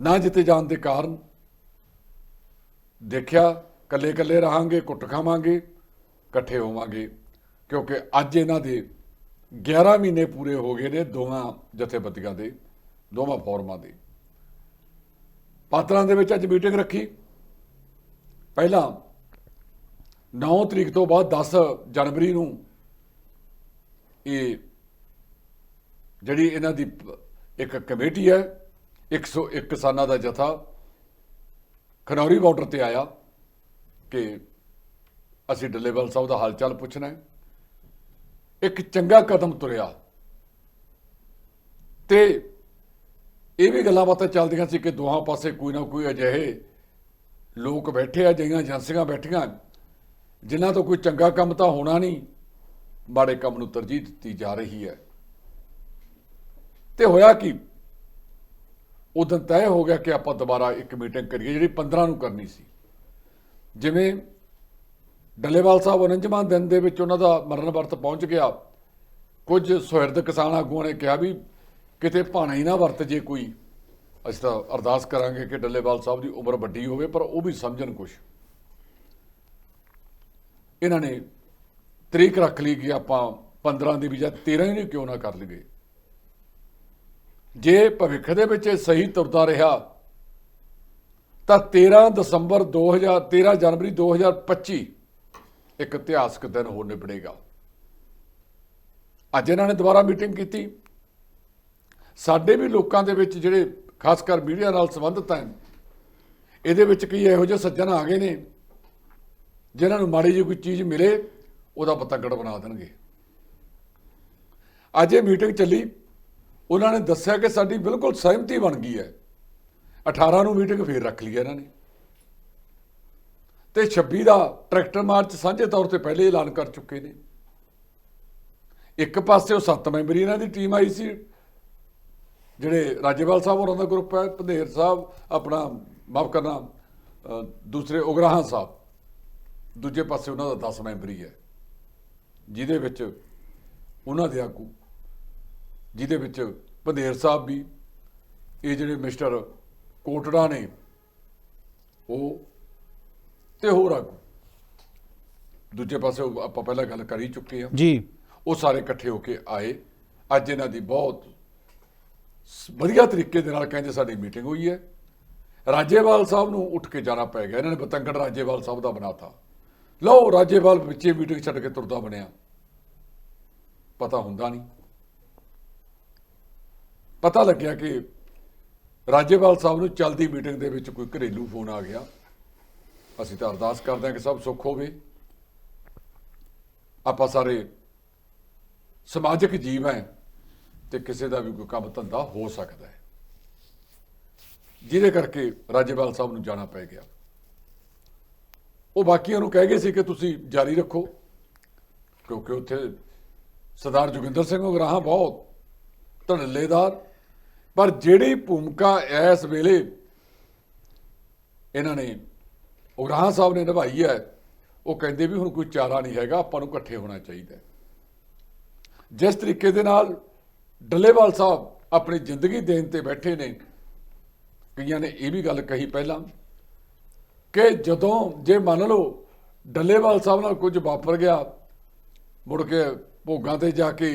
ਨਾ ਜਿੱਤੇ ਜਾਣ ਦੇ ਕਾਰਨ। ਦੇਖਿਆ ਕੱਲੇ ਕੱਲੇ ਰਹਾਂਗੇ, ਕੁੱਟ ਖਾਵਾਂਗੇ, ਇਕੱਠੇ ਹੋਵਾਂਗੇ, ਕਿਉਂਕਿ ਅੱਜ ਇਹਨਾਂ ਦੇ 11 ਮਹੀਨੇ ਪੂਰੇ ਹੋ ਗਏ ਨੇ ਦੋਵਾਂ ਜਥੇਬੰਦੀਆਂ ਦੇ, ਦੋਵਾਂ ਫੋਰਮਾਂ ਦੇ। ਪਾਤਰਾਂ ਦੇ ਵਿੱਚ ਅੱਜ ਮੀਟਿੰਗ ਰੱਖੀ। ਪਹਿਲਾਂ 9 ਤਰੀਕ ਤੋਂ ਬਾਅਦ 10 ਜਨਵਰੀ ਨੂੰ ਇਹ ਜਿਹੜੀ ਇਹਨਾਂ ਦੀ ਇੱਕ ਕਮੇਟੀ ਹੈ 101 ਕਿਸਾਨਾਂ ਦਾ ਜਥਾ ਖਨੌਰੀ ਬਾਰਡਰ ਤੇ ਆਇਆ ਕਿ ਅਸੀਂ ਡੱਲੇਵਾਲ ਸਾਹਿਬ ਦਾ ਹਾਲ ਚਾਲ ਪੁੱਛਣਾ ਹੈ। ਇੱਕ ਚੰਗਾ ਕਦਮ ਤੁਰਿਆ। ਤੇ ਇਹ ਵੀ ਗੱਲਾਂ ਬਾਤਾਂ ਚੱਲਦੀਆਂ ਸੀ ਕਿ ਦੋਹਾਂ ਪਾਸੇ ਕੋਈ ਨਾ ਕੋਈ ਅਜਿਹੇ ਲੋਕ ਬੈਠੇ ਆ ਜਿਹੀਆਂ ਏਜੰਸੀਆਂ ਬੈਠੀਆਂ, ਜਿਨ੍ਹਾਂ ਤੋਂ ਕੋਈ ਚੰਗਾ ਕੰਮ ਤਾਂ ਹੋਣਾ ਨਹੀਂ, ਮਾੜੇ ਕੰਮ ਨੂੰ ਤਰਜੀਹ ਦਿੱਤੀ ਜਾ ਰਹੀ ਹੈ। ਤੇ ਹੋਇਆ ਕਿ? ਉਦੋਂ ਤੈਅ ਹੋ ਗਿਆ ਕਿ ਆਪਾਂ ਦੁਬਾਰਾ ਇੱਕ ਮੀਟਿੰਗ ਕਰੀਏ, ਜਿਹੜੀ 15 ਨੂੰ ਕਰਨੀ ਸੀ। ਜਿਵੇਂ ਡੱਲੇਵਾਲ ਸਾਹਿਬ 49ਵਾਂ ਦਿਨ ਦੇ ਵਿੱਚ ਉਹਨਾਂ ਦਾ ਮਰਨ ਵਰਤ ਪਹੁੰਚ ਗਿਆ, ਕੁਝ ਸੁਹਿਰਦ ਕਿਸਾਨ ਆਗੂਆਂ ਨੇ ਕਿਹਾ ਵੀ ਕਿਤੇ ਭਾਣਾ ਹੀ ਨਾ ਵਰਤ ਜੇ ਕੋਈ। ਅਸੀਂ ਤਾਂ ਅਰਦਾਸ ਕਰਾਂਗੇ ਕਿ ਡੱਲੇਵਾਲ ਸਾਹਿਬ ਦੀ ਉਮਰ ਵੱਡੀ ਹੋਵੇ, ਪਰ ਉਹ ਵੀ ਸਮਝਣ ਕੁਛ। ਇਹਨਾਂ ਨੇ ਤਰੀਕ ਰੱਖ ਲਈ ਕਿ ਆਪਾਂ 15 ਦੀ ਬਜਾਏ 13 ਹੀ ਨਹੀਂ ਕਿਉਂ ਨਾ ਕਰ ਲਈਏ। ਜੇ ਭਵਿੱਖ ਦੇ ਵਿੱਚ ਇਹ ਸਹੀ ਤੁਰਦਾ ਰਿਹਾ, ਤਾਂ 13 ਦਸੰਬਰ 2000 13 ਜਨਵਰੀ 2025 ਇੱਕ ਇਤਿਹਾਸਕ ਦਿਨ ਹੋ ਨਿਬੜੇਗਾ ਅੱਜ ਇਹਨਾਂ ਨੇ ਦੁਬਾਰਾ ਮੀਟਿੰਗ ਕੀਤੀ। ਸਾਡੇ ਵੀ ਲੋਕਾਂ ਦੇ ਵਿੱਚ ਜਿਹੜੇ ਖਾਸ ਕਰ ਮੀਡੀਆ ਨਾਲ ਸੰਬੰਧਿਤ ਹਨ, ਇਹਦੇ ਵਿੱਚ ਕਈ ਇਹੋ ਜਿਹੇ ਸੱਜਣ ਆ ਗਏ ਨੇ, ਜਿਨ੍ਹਾਂ ਨੂੰ ਮਾੜੀ ਜਿਹੀ ਕੋਈ ਚੀਜ਼ ਮਿਲੇ, ਉਹਦਾ ਪਤੰਗੜ ਬਣਾ ਦੇਣਗੇ। ਅੱਜ ਇਹ ਮੀਟਿੰਗ ਚੱਲੀ। ਉਹਨਾਂ ਨੇ ਦੱਸਿਆ ਕਿ ਸਾਡੀ ਬਿਲਕੁਲ ਸਹਿਮਤੀ ਬਣ ਗਈ ਹੈ। 18 ਨੂੰ ਮੀਟਿੰਗ ਫੇਰ ਰੱਖ ਲਈ ਹੈ ਇਹਨਾਂ ਨੇ। ਤੇ 26 ਦਾ ਟਰੈਕਟਰ ਮਾਰਚ ਸਾਂਝੇ ਤੌਰ ਤੇ ਪਹਿਲੇ ਐਲਾਨ ਕਰ ਚੁੱਕੇ ਨੇ। ਇੱਕ ਪਾਸੇ ਉਹ ਸੱਤ ਮੈਂਬਰੀ ਇਹਨਾਂ ਦੀ ਟੀਮ ਆਈ ਸੀ, ਜਿਹੜੇ ਰਾਜੇਵਾਲ ਸਾਹਿਬ ਹੋਰਾਂ ਦਾ ਗਰੁੱਪ ਹੈ ਪੰਧੇਰ ਸਾਹਿਬ, ਆਪਣਾ, ਮਾਫ ਕਰਨਾ ਦੂਸਰੇ ਉਗਰਾਹਾਂ ਸਾਹਿਬ। ਦੂਜੇ ਪਾਸੇ ਉਹਨਾਂ ਦਾ 10 ਮੈਂਬਰੀ ਹੈ, ਜਿਹਦੇ ਵਿੱਚ ਉਹਨਾਂ ਦੇ ਆਗੂ ਜਿਹਦੇ ਵਿੱਚ ਪੰਧੇਰ ਸਾਹਿਬ ਵੀ ਇਹ ਜਿਹੜੇ ਮਿਸਟਰ ਕੋਟੜਾ ਨੇ ਉਹ ਤੇ ਹੋਰ ਆਗੂ ਦੂਜੇ ਪਾਸੇ ਆਪਾਂ ਪਹਿਲਾਂ ਗੱਲ ਕਰ ਹੀ ਚੁੱਕੇ ਹਾਂ। ਜੀ। ਉਹ ਸਾਰੇ ਇਕੱਠੇ ਹੋ ਕੇ ਆਏ। ਅੱਜ ਇਹਨਾਂ ਦੀ ਬਹੁਤ ਵਧੀਆ ਤਰੀਕੇ ਦੇ ਨਾਲ ਕਹਿੰਦੇ ਸਾਡੀ ਮੀਟਿੰਗ ਹੋਈ ਹੈ। ਰਾਜੇਵਾਲ ਸਾਹਿਬ ਨੂੰ ਉੱਠ ਕੇ ਜਾਣਾ ਪੈ ਗਿਆ। ਇਹਨਾਂ ਨੇ ਬਤੰਗੜ ਰਾਜੇਵਾਲ ਸਾਹਿਬ ਦਾ ਬਣਾਤਾ। ਲਓ ਰਾਜੇਵਾਲ ਵਿੱਚੇ ਮੀਟਿੰਗ ਛੱਡ ਕੇ ਤੁਰਦਾ ਬਣਿਆ। ਪਤਾ ਹੁੰਦਾ ਨਹੀਂ। ਪਤਾ ਲੱਗਿਆ ਕਿ ਰਾਜੇਵਾਲ ਸਾਹਿਬ ਨੂੰ ਚਲਦੀ ਮੀਟਿੰਗ ਦੇ ਵਿੱਚ ਕੋਈ ਘਰੇਲੂ ਫੋਨ ਆ ਗਿਆ। ਅਸੀਂ ਤਾਂ ਅਰਦਾਸ ਕਰਦੇ ਹਾਂ ਕਿ ਸਭ ਸੁੱਖ ਹੋਵੇ। ਆਪਾਂ ਸਾਰੇ ਸਮਾਜਿਕ ਜੀਵ ਹੈ ਤੇ ਕਿਸੇ ਦਾ ਵੀ ਕੋਈ ਕੰਮ ਧੰਦਾ ਹੋ ਸਕਦਾ ਹੈ। ਜਿਹਦੇ ਕਰਕੇ ਰਾਜੇਵਾਲ ਸਾਹਿਬ ਨੂੰ ਜਾਣਾ ਪੈ ਗਿਆ। ਉਹ ਬਾਕੀਆਂ ਨੂੰ ਕਹਿ ਗਏ ਸੀ ਕਿ ਤੁਸੀਂ ਜਾਰੀ ਰੱਖੋ, ਕਿਉਂਕਿ ਉੱਥੇ ਸਰਦਾਰ ਜੋਗਿੰਦਰ ਸਿੰਘ ਉਗਰਾਹਾਂ ਬਹੁਤ ਧੜੱਲੇਦਾਰ ਪਰ ਜਿਹੜੀ ਭੂਮਿਕਾ ਇਸ ਵੇਲੇ ਇਹਨਾਂ ਨੇ ਉਗਰਾਹਾਂ ਸਾਹਿਬ ਨੇ ਨਿਭਾਈ ਹੈ, ਉਹ ਕਹਿੰਦੇ ਵੀ ਹੁਣ ਕੋਈ ਚਾਰਾ ਨਹੀਂ ਹੈਗਾ, ਆਪਾਂ ਨੂੰ ਇਕੱਠੇ ਹੋਣਾ ਚਾਹੀਦਾ ਜਿਸ ਤਰੀਕੇ ਦੇ ਨਾਲ ਡੱਲੇਵਾਲ ਸਾਹਿਬ ਆਪਣੀ ਜ਼ਿੰਦਗੀ ਦੇਣ ਤੇ ਬੈਠੇ ਨੇ, ਕਈਆਂ ਨੇ ਇਹ ਵੀ ਗੱਲ ਕਹੀ ਪਹਿਲਾਂ ਕਿ ਜਦੋਂ ਜੇ ਮੰਨ ਲਓ ਡੱਲੇਵਾਲ ਸਾਹਿਬ ਨਾਲ ਕੁਝ ਵਾਪਰ ਗਿਆ, ਮੁੜ ਕੇ ਭੋਗਾਂ ਤੇ ਜਾ ਕੇ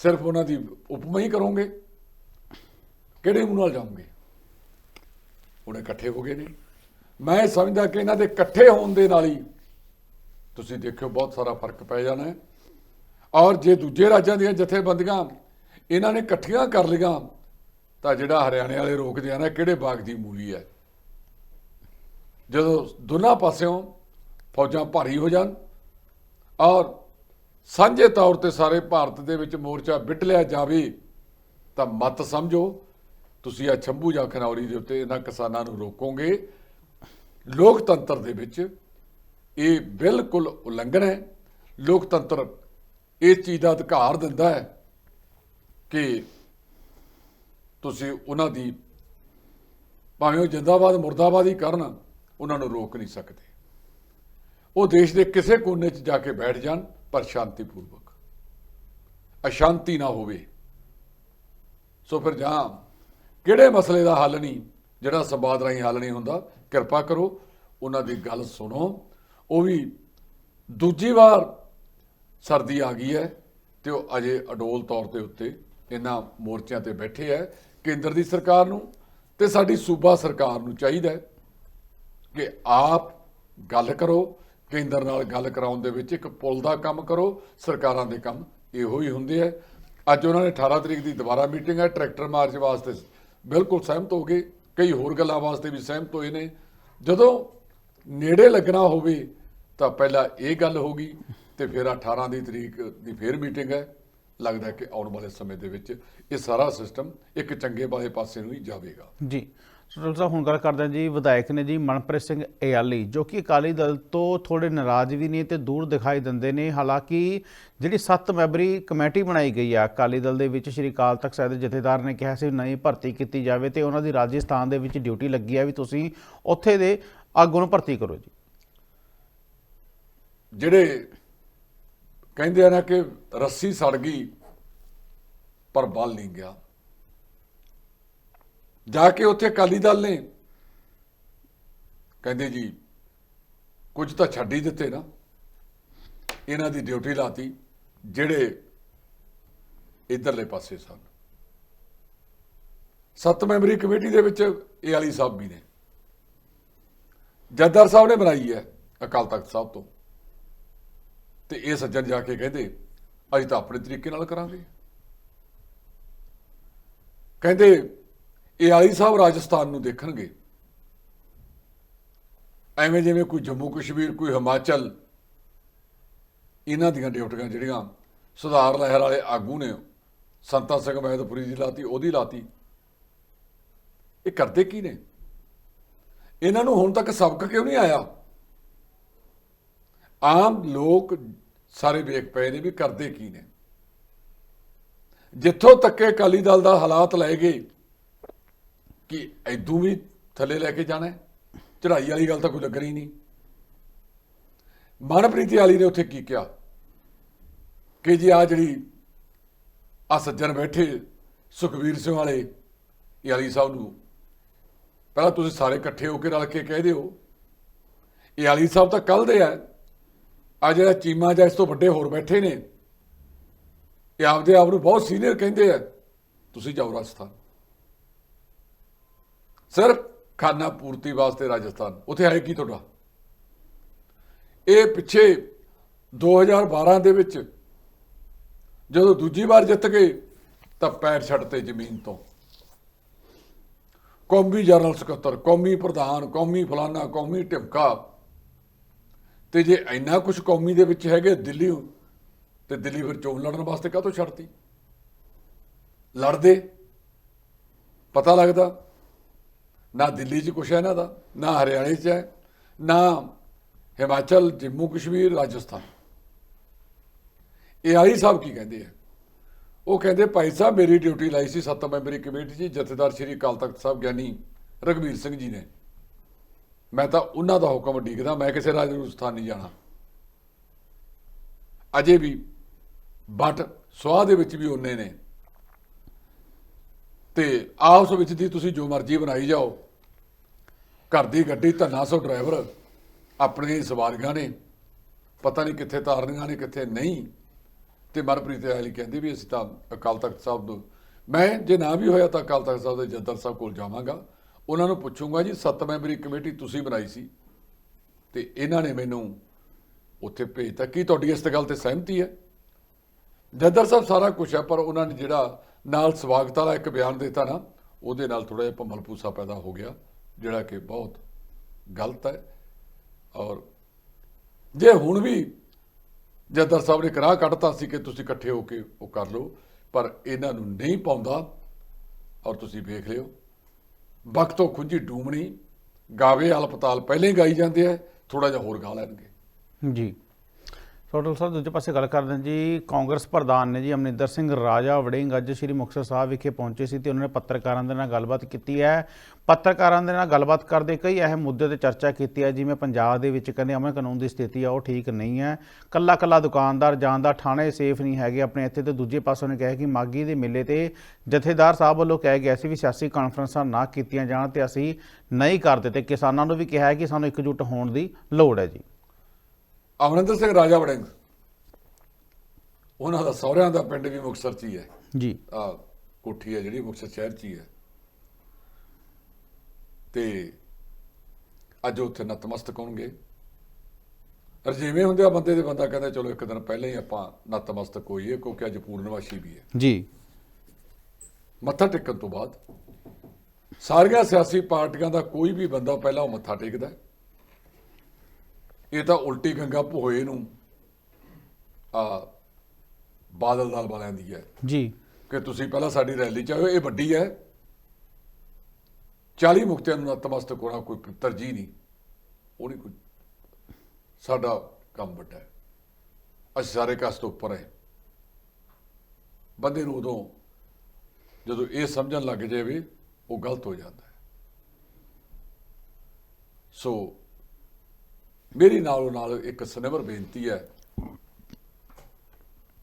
ਸਿਰਫ ਉਹਨਾਂ ਦੀ ਉਪਮਾ ਹੀ ਕਰੋਗੇ। ਕਿਹੜੇ ਮੂੰਹ ਨਾਲ ਜਾਉਂਗੇ ਹੁਣ ਇਕੱਠੇ ਹੋ ਗਏ ਨੇ। ਮੈਂ ਸਮਝਦਾ ਕਿ ਇਹਨਾਂ ਦੇ ਇਕੱਠੇ ਹੋਣ ਦੇ ਨਾਲ ਹੀ ਤੁਸੀਂ ਦੇਖਿਓ ਬਹੁਤ ਸਾਰਾ ਫ਼ਰਕ ਪੈ ਜਾਣਾ ਹੈ। ਔਰ ਜੇ ਦੂਜੇ ਰਾਜਾਂ ਦੀਆਂ ਜਥੇਬੰਦੀਆਂ ਇਹਨਾਂ ਨੇ ਇਕੱਠੀਆਂ ਕਰ ਲਈਆਂ, ਤਾਂ ਜਿਹੜਾ ਹਰਿਆਣੇ ਵਾਲੇ ਰੋਕਦੇ ਆ ਨਾ, ਕਿਹੜੇ ਬਾਗ ਦੀ ਮੂਲੀ ਹੈ? ਜਦੋਂ ਦੋਨਾਂ ਪਾਸਿਓਂ ਫੌਜਾਂ ਭਾਰੀ ਹੋ ਜਾਣ ਔਰ ਸਾਂਝੇ ਤੌਰ ਤੇ ਸਾਰੇ ਭਾਰਤ ਦੇ ਵਿੱਚ ਮੋਰਚਾ ਵਿਟ ਲਿਆ ਜਾਵੇ, ਤਾਂ ਮਤ ਸਮਝੋ। ਤੁਸੀਂ ਆ ਛੰਭੂ ਜਾਂ ਖਨੌਰੀ ਦੇ ਉੱਤੇ ਇਹਨਾਂ ਕਿਸਾਨਾਂ ਨੂੰ ਰੋਕੋਗੇ। ਲੋਕਤੰਤਰ ਦੇ ਵਿੱਚ ਇਹ ਬਿਲਕੁਲ ਉਲੰਘਣ ਹੈ। ਲੋਕਤੰਤਰ ਇਸ ਚੀਜ਼ ਦਾ ਅਧਿਕਾਰ ਦਿੰਦਾ ਹੈ ਕਿ ਤੁਸੀਂ ਉਹਨਾਂ ਦੀ ਭਾਵੇਂ ਉਹ ਜਿੰਦਾਬਾਦ, ਮੁਰਦਾਬਾਦ ਹੀ ਕਰਨ, ਉਹਨਾਂ ਨੂੰ ਰੋਕ ਨਹੀਂ ਸਕਦੇ। ਉਹ ਦੇਸ਼ ਦੇ ਕਿਸੇ ਕੋਨੇ 'ਚ ਜਾ ਕੇ ਬੈਠ ਜਾਣ ਪਰ ਸ਼ਾਂਤੀਪੂਰਵਕ। ਅਸ਼ਾਂਤੀ ਨਾ ਹੋਵੇ। ਸੋ ਫਿਰ ਜਾਂ ਕਿਹੜੇ ਮਸਲੇ ਦਾ ਹੱਲ ਨਹੀਂ, ਜਿਹੜਾ ਸੰਵਾਦ ਰਾਹੀਂ ਹੱਲ ਨਹੀਂ ਹੁੰਦਾ, ਕਿਰਪਾ ਕਰੋ, ਉਹਨਾਂ ਦੀ ਗੱਲ ਸੁਣੋ। ਉਹ ਵੀ ਦੂਜੀ ਵਾਰ ਸਰਦੀ ਆ ਗਈ ਹੈ ਤੇ ਉਹ ਅਜੇ ਅਡੋਲ ਤੌਰ ਤੇ ਉੱਤੇ ਇਹਨਾਂ ਮੋਰਚਿਆਂ ਤੇ ਬੈਠੇ ਹੈ, ਕੇਂਦਰ ਦੀ ਸਰਕਾਰ ਨੂੰ ਤੇ ਸਾਡੀ ਸੂਬਾ ਸਰਕਾਰ ਨੂੰ ਚਾਹੀਦਾ ਹੈ ਕਿ ਆਪ ਗੱਲ ਕਰੋ, ਕੇਂਦਰ ਨਾਲ ਗੱਲ ਕਰਾਉਣ ਦੇ ਵਿੱਚ ਇੱਕ ਪੁਲ ਦਾ ਕੰਮ ਕਰੋ, ਸਰਕਾਰਾਂ ਦੇ ਕੰਮ ਇਹੋ ਹੀ ਹੁੰਦੇ ਆ ਅੱਜ ਉਹਨਾਂ ਨੇ 18 ਤਰੀਕ ਦੀ ਦੁਬਾਰਾ ਮੀਟਿੰਗ ਹੈ ਟਰੈਕਟਰ ਮਾਰਚ ਵਾਸਤੇ। ਬਿਲਕੁਲ ਸਹਿਮਤ ਹੋ ਗਏ ਕਈ ਹੋਰ ਗੱਲਾਂ ਵਾਸਤੇ ਵੀ ਸਹਿਮਤ ਹੋਏ ਨੇ। ਜਦੋਂ ਨੇੜੇ ਲੱਗਣਾ ਹੋਵੇ ਤਾਂ ਪਹਿਲਾਂ ਇਹ ਗੱਲ ਹੋ ਗਈ ਤੇ ਫਿਰ 18 ਦੀ ਤਰੀਕ ਦੀ ਫਿਰ ਮੀਟਿੰਗ ਹੈ। ਲੱਗਦਾ ਕਿ ਆਉਣ ਵਾਲੇ ਸਮੇਂ ਦੇ ਵਿੱਚ ਇਹ ਸਾਰਾ ਸਿਸਟਮ ਇੱਕ ਚੰਗੇ ਵਾਲੇ ਪਾਸੇ ਨੂੰ ਹੀ ਜਾਵੇਗਾ। ਜੀ। ਸੋ ਸਾਹਿਬ, ਹੁਣ ਗੱਲ ਕਰਦੇ ਹਾਂ ਜੀ, ਵਿਧਾਇਕ ਨੇ ਜੀ ਮਨਪ੍ਰੀਤ ਸਿੰਘ ਇਆਲੀ ਜੋ ਕਿ ਅਕਾਲੀ ਦਲ ਤੋਂ ਥੋੜੇ ਨਾਰਾਜ਼ ਵੀ ਨੇ ਤੇ ਦੂਰ ਦਿਖਾਈ ਦਿੰਦੇ ਨੇ। ਹਾਲਾਂਕਿ ਜਿਹੜੀ 7 ਮੈਂਬਰੀ ਕਮੇਟੀ ਬਣਾਈ ਗਈ ਆ ਅਕਾਲੀ ਦਲ ਦੇ ਵਿੱਚ, ਸ਼੍ਰੀ ਅਕਾਲ ਤਖਤ ਸਾਹਿਬ ਦੇ ਜਥੇਦਾਰ ਨੇ ਕਿਹਾ ਸੀ ਨਵੀਂ ਭਰਤੀ ਕੀਤੀ ਜਾਵੇ ਤੇ ਉਹਨਾਂ ਦੀ ਰਾਜਸਥਾਨ ਦੇ ਵਿੱਚ ਡਿਊਟੀ ਲੱਗੀ ਆ ਵੀ ਤੁਸੀਂ ਉੱਥੇ ਦੇ ਆਗੂ ਨੂੰ ਭਰਤੀ ਕਰੋ ਜੀ। ਜਿਹੜੇ ਕਹਿੰਦੇ ਆ ਨਾ ਕਿ ਰੱਸੀ ਸੜ ਗਈ, ਪਰ ਬਲ ਨਹੀਂ ਗਿਆ। ਜਾ ਕੇ ਉੱਥੇ ਅਕਾਲੀ ਦਲ ਨੇ। ਕਹਿੰਦੇ ਜੀ, ਕੁਝ ਤਾਂ ਛੱਡ ਹੀ ਦਿੱਤੇ ਨਾ। ਇਹਨਾਂ ਦੀ ਡਿਊਟੀ ਲਾਤੀ, ਜਿਹੜੇ ਇਧਰਲੇ ਪਾਸੇ ਸਨ। ਸੱਤ ਮੈਂਬਰੀ ਕਮੇਟੀ ਦੇ ਵਿੱਚ ਇਹ ਵਾਲੀ ਸਾਹਿਬ ਵੀ ਨੇ। ਜੱਦਰ ਸਾਹਿਬ ਨੇ ਬਣਾਈ ਹੈ, ਅਕਾਲ ਤਖਤ ਸਾਹਿਬ ਤੋਂ। ਤੇ ਇਹ ਸੱਜਣ ਜਾ ਕੇ ਕਹਿੰਦੇ, ਅਸੀਂ ਤਾਂ ਆਪਣੇ ਤਰੀਕੇ ਨਾਲ ਕਰਾਂਗੇ। ਕਹਿੰਦੇ ਇਹ ਆਲੀ ਸਾਹਿਬ ਰਾਜਸਥਾਨ ਨੂੰ ਦੇਖਣਗੇ। ਐਵੇਂ ਜਿਵੇਂ ਕੋਈ ਜੰਮੂ ਕਸ਼ਮੀਰ, ਕੋਈ ਹਿਮਾਚਲ, ਇਹਨਾਂ ਦੀਆਂ ਡਿਊਟੀਆਂ ਜਿਹੜੀਆਂ ਸੁਧਾਰ ਲਹਿਰ ਵਾਲੇ ਆਗੂ ਨੇ, ਸੰਤਾ ਸਿੰਘ ਮਹਿਦਪੁਰੀ ਦੀ ਲਾਤੀ, ਉਹਦੀ ਲਾਤੀ, ਇਹ ਕਰਦੇ ਕੀ ਨੇ? ਇਹਨਾਂ ਨੂੰ ਹੁਣ ਤੱਕ ਸਬਕ ਕਿਉਂ ਨਹੀਂ ਆਇਆ? ਆਮ ਲੋਕ ਸਾਰੇ ਵੇਖ ਪਏ ਨੇ ਵੀ ਕਰਦੇ ਕੀ ਨੇ। ਜਿੱਥੋਂ ਤੱਕੇ ਅਕਾਲੀ ਦਲ ਦਾ ਹਾਲਾਤ ਲੈ ਗਏ ਕਿ ਐਦੂ ਵੀ ਥੱਲੇ ਲੈ ਕੇ ਜਾਣਾ ਚੜ੍ਹਾਈ ਵਾਲੀ ਗੱਲ ਤਾਂ ਕੋਈ ਲੱਗਣੀ ਨਹੀਂ। ਮਨਪ੍ਰੀਤ ਵਾਲੀ ਨੇ ਉੱਥੇ ਕੀ ਕਿਹਾ? ਕਿ ਜੀ ਆ ਜਿਹੜੀ ਆ ਸੱਜਣ ਬੈਠੇ ਸੁਖਵੀਰ ਸਿੰਘ ਵਾਲੇ, ਇਹ ਵਾਲੀ ਸਾਹਿਬ ਨੂੰ ਪਹਿਲਾਂ ਤੁਸੀਂ ਸਾਰੇ ਇਕੱਠੇ ਹੋ ਕੇ ਰਲ ਕੇ ਕਹਿ ਦਿਓ। ਇਹ ਵਾਲੀ ਸਾਹਿਬ ਤਾਂ ਕੱਲ ਦੇ ਆ। ਆ ਜਿਹੜਾ ਚੀਮਾ ਜਾਂ ਇਸ ਤੋਂ ਵੱਡੇ ਹੋਰ ਬੈਠੇ ਨੇ, ਇਹ ਆਪਦੇ ਆਪ ਨੂੰ ਬਹੁਤ ਸੀਨੀਅਰ ਕਹਿੰਦੇ ਆ। ਤੁਸੀਂ ਜਾਓ ਰਾਜਸਥਾਨ। ਸਿਰਫ ਖਾਨਾ ਪੂਰਤੀ ਵਾਸਤੇ ਰਾਜਸਥਾਨ। ਉੱਥੇ ਹੈ ਕੀ ਤੁਹਾਡਾ? ਇਹ ਪਿੱਛੇ 2012 ਦੇ ਵਿੱਚ ਜਦੋਂ ਦੂਜੀ ਵਾਰ ਜਿੱਤ ਗਏ, ਤਾਂ ਪੈਰ ਛੱਡਤੇ ਜ਼ਮੀਨ ਤੋਂ। ਕੌਮੀ ਜਨਰਲ ਸਕੱਤਰ, ਕੌਮੀ ਪ੍ਰਧਾਨ, ਕੌਮੀ ਫਲਾਨਾ, ਕੌਮੀ ਢਿਮਕਾ। ਤੇ ਜੇ ਇੰਨਾ ਕੁਝ ਕੌਮੀ ਦੇ ਵਿੱਚ ਹੈਗੇ ਦਿੱਲੀ ਤੇ ਦਿੱਲੀ ਫਿਰ ਚੋਣ ਲੜਨ ਵਾਸਤੇ ਕਾਹਤੋਂ ਛੱਡਤੀ? ਲੜਦੇ? ਪਤਾ ਲੱਗਦਾ? ਨਾ ਦਿੱਲੀ 'ਚ ਕੁਛ ਹੈ ਇਹਨਾਂ ਦਾ, ਨਾ ਹਰਿਆਣੇ 'ਚ ਹੈ, ਨਾ ਹਿਮਾਚਲ, ਜੰਮੂ ਕਸ਼ਮੀਰ, ਰਾਜਸਥਾਨ। ਇਹ ਆਈ ਸਾਹਿਬ ਕੀ ਕਹਿੰਦੇ ਆ? ਉਹ ਕਹਿੰਦੇ, ਭਾਈ ਸਾਹਿਬ, ਮੇਰੀ ਡਿਊਟੀ ਲਾਈ ਸੀ ਸੱਤ ਮੈਂਬਰੀ ਕਮੇਟੀ 'ਚ, ਜਥੇਦਾਰ ਸ਼੍ਰੀ ਅਕਾਲ ਤਖਤ ਸਾਹਿਬ ਗਿਆਨੀ ਰਗਵੀਰ ਸਿੰਘ ਜੀ ਨੇ। ਮੈਂ ਤਾਂ ਉਹਨਾਂ ਦਾ ਹੁਕਮ ਉਡੀਕਦਾ, ਮੈਂ ਕਿਸੇ ਰਾਜਸਥਾਨ ਨਹੀਂ ਜਾਣਾ। ਅਜੇ ਵੀ ਬਟ ਸਵਾਹ ਦੇ ਵਿੱਚ ਵੀ ਉਹਨੇ ਨੇ। ਤੇ ਆਪਸ ਵਿੱਚ ਦੀ ਤੁਸੀਂ ਜੋ ਮਰਜ਼ੀ ਬਣਾਈ ਜਾਓ। ਘਰ ਦੀ ਗੱਡੀ ਧੰਨਾ ਸੋ ਡਰਾਈਵਰ ਆਪਣੀਆਂ ਹੀ ਸਵਾਰੀਆਂ ਨੇ, ਪਤਾ ਨਹੀਂ ਕਿੱਥੇ ਤਾਰਨੀਆਂ ਨੇ, ਕਿੱਥੇ ਨਹੀਂ। ਤੇ ਮਨਪ੍ਰੀਤ ਵਾਲੀ ਕਹਿੰਦੀ ਵੀ ਅਸੀਂ ਤਾਂ ਅਕਾਲ ਤਖਤ ਸਾਹਿਬ ਨੂੰ ਮੈਂ ਜੇ ਨਾ ਵੀ ਹੋਇਆ ਤਾਂ ਅਕਾਲ ਤਖਤ ਸਾਹਿਬ ਦੇ ਜੱਦਰ ਸਾਹਿਬ ਕੋਲ ਜਾਵਾਂਗਾ। ਉਹਨਾਂ ਨੂੰ ਪੁੱਛੂੰਗਾ ਜੀ, ਸੱਤ ਮੈਂਬਰੀ ਕਮੇਟੀ ਤੁਸੀਂ ਬਣਾਈ ਸੀ। ਤੇ ਇਹਨਾਂ ਨੇ ਮੈਨੂੰ ਉੱਥੇ ਭੇਜਤਾ। ਕੀ ਤੁਹਾਡੀ ਇਸ ਗੱਲ ਤੇ ਸਹਿਮਤੀ ਹੈ? ਜੱਦਰ ਸਾਹਿਬ ਸਾਰਾ ਕੁਝ ਹੈ, ਪਰ ਉਹਨਾਂ ਨੇ ਜਿਹੜਾ ਨਾਲ ਸਵਾਗਤ ਵਾਲਾ ਇੱਕ ਬਿਆਨ ਦਿੱਤਾ ਨਾ, ਉਹਦੇ ਨਾਲ ਥੋੜਾ ਜਿਹਾ ਭੰਮਲ ਪੂਸਾ ਪੈਦਾ ਹੋ ਗਿਆ। ਜਿਹੜਾ ਕਿ ਬਹੁਤ ਗਲਤ ਹੈ। ਔਰ ਜੇ ਹੁਣ ਵੀ ਜੱਦਰ ਸਾਹਿਬ ਨੇ ਕਰਾਹ ਕੱਢਤਾ ਸੀ ਕਿ ਤੁਸੀਂ ਇਕੱਠੇ ਹੋ ਕੇ ਉਹ ਕਰ ਲਓ, ਪਰ ਇਹਨਾਂ ਨੂੰ ਨਹੀਂ ਪਾਉਂਦਾ। ਔਰ ਤੁਸੀਂ ਵੇਖ ਲਿਓ, ਵਕਤੋਂ ਖੁੰਝੀ ਡੂਮਣੀ, ਗਾਵੇ ਹਸਪਤਾਲ ਪਹਿਲੇ ਹੀ ਗਾਈ ਜਾਂਦੇ ਆ ਥੋੜਾ ਜਿਹਾ ਹੋਰ ਗਾ ਲੈਣਗੇ। ਜੀ। ਟੋਟਲ ਸਾਹਿਬ ਦੂਜੇ ਪਾਸੇ ਗੱਲ ਕਰਦੇ ਹਾਂ ਜੀ, ਕਾਂਗਰਸ ਪ੍ਰਧਾਨ ਨੇ ਜੀ ਅਮਰਿੰਦਰ ਸਿੰਘ ਰਾਜਾ ਵੜਿੰਗ ਅੱਜ ਸ਼੍ਰੀ ਮੁਕਤਸਰ ਸਾਹਿਬ ਵਿਖੇ ਪਹੁੰਚੇ ਸੀ ਤੇ ਉਹਨਾਂ ਨੇ ਪੱਤਰਕਾਰਾਂ ਦੇ ਨਾਲ ਗੱਲਬਾਤ ਕੀਤੀ ਹੈ। ਪੱਤਰਕਾਰਾਂ ਦੇ ਨਾਲ ਗੱਲਬਾਤ ਕਰਦੇ ਕਈ ਅਹਿਮ ਮੁੱਦੇ ਤੇ ਚਰਚਾ ਕੀਤੀ ਹੈ, ਜਿਵੇਂ ਪੰਜਾਬ ਦੇ ਵਿੱਚ ਕਹਿੰਦੇ ਅਮਨ ਕਾਨੂੰਨ ਦੀ ਸਥਿਤੀ ਆ, ਉਹ ਠੀਕ ਨਹੀਂ ਹੈ। ਕੱਲਾ ਕੱਲਾ ਦੁਕਾਨਦਾਰ ਜਾਣ ਦਾ ਥਾਣੇ ਸੇਫ ਨਹੀਂ ਹੈਗੇ ਆਪਣੇ ਇੱਥੇ ਤੇ ਦੂਜੇ ਪਾਸੇ ਉਹਨੇ ਕਿਹਾ ਕਿ ਮਾਗੀ ਦੇ ਮੇਲੇ ਤੇ ਜਥੇਦਾਰ ਸਾਹਿਬ ਵੱਲੋਂ ਕਿਹਾ ਗਿਆ ਸੀ ਵੀ ਸਿਆਸੀ ਕਾਨਫਰੰਸਾਂ ਨਾ ਕੀਤੀਆਂ ਜਾਣ ਤੇ ਅਸੀਂ ਨਹੀਂ ਕਰਦੇ ਤੇ ਕਿਸਾਨਾਂ ਨੂੰ ਵੀ ਕਿਹਾ ਹੈ ਕਿ ਸਾਨੂੰ ਇਕਜੁੱਟ ਹੋਣ ਦੀ ਲੋੜ ਹੈ ਜੀ। ਅਮਰਿੰਦਰ ਸਿੰਘ ਰਾਜਾ ਵੜਿੰਗ। ਉਹਨਾਂ ਦਾ ਸਹੁਰਿਆਂ ਦਾ ਪਿੰਡ ਵੀ ਮੁਕਤਸਰ 'ਚ ਹੀ ਹੈ। ਜੀ। ਆ ਕੋਠੀ ਹੈ ਜਿਹੜੀ ਮੁਕਤਸਰ ਸ਼ਹਿਰ 'ਚ ਹੀ ਹੈ। ਤੇ ਅੱਜ ਉੱਥੇ ਨਤਮਸਤਕ ਹੋਣਗੇ। ਰਜੀਵੇਂ ਹੁੰਦੇ ਆ ਬੰਦੇ ਦੇ ਬੰਦਾ ਕਹਿੰਦਾ ਚਲੋ ਇੱਕ ਦਿਨ ਪਹਿਲਾਂ ਹੀ ਆਪਾਂ ਨਤਮਸਤਕ ਹੋਈਏ ਕਿਉਂਕਿ ਅੱਜ ਪੂਰਨਵਾਸ਼ੀ ਵੀ ਹੈ। ਜੀ। ਮੱਥਾ ਟੇਕਣ ਤੋਂ ਬਾਅਦ ਸਾਰੀਆਂ ਸਿਆਸੀ ਪਾਰਟੀਆਂ ਦਾ ਕੋਈ ਵੀ ਬੰਦਾ ਪਹਿਲਾਂ ਉਹ ਮੱਥਾ ਟੇਕਦਾ ਹੈ। ਇਹ ਤਾਂ ਉਲਟੀ ਗੰਗਾ ਭੋਏ ਨੂੰ ਆ ਬਾਦਲ ਦਲ ਵਾਲਿਆਂ ਦੀ ਹੈ। ਜੀ। ਕਿ ਤੁਸੀਂ ਪਹਿਲਾਂ ਸਾਡੀ ਰੈਲੀ ਚ ਆਇਓ ਇਹ ਵੱਡੀ ਹੈ। 40 ਮੁਕਤਿਆਂ ਨੂੰ ਨਤਮਸਤਕ ਹੋਣਾ ਕੋਈ ਤਰਜੀਹ ਨਹੀਂ। ਉਹ ਨਹੀਂ ਕੋਈ ਸਾਡਾ ਕੰਮ ਵੱਡਾ ਹੈ। ਅਸੀਂ ਸਾਰੇ ਕਾਸ ਤੋਂ ਉੱਪਰ ਹੈ। ਬੰਦੇ ਨੂੰ ਉਦੋਂ ਜਦੋਂ ਇਹ ਸਮਝਣ ਲੱਗ ਜਾਵੇ ਉਹ ਗਲਤ ਹੋ ਜਾਂਦਾ ਹੈ। ਸੋ ਮੇਰੀ ਨਾਲੋਂ ਨਾਲ ਇੱਕ ਸਨੇਵਰ ਬੇਨਤੀ ਹੈ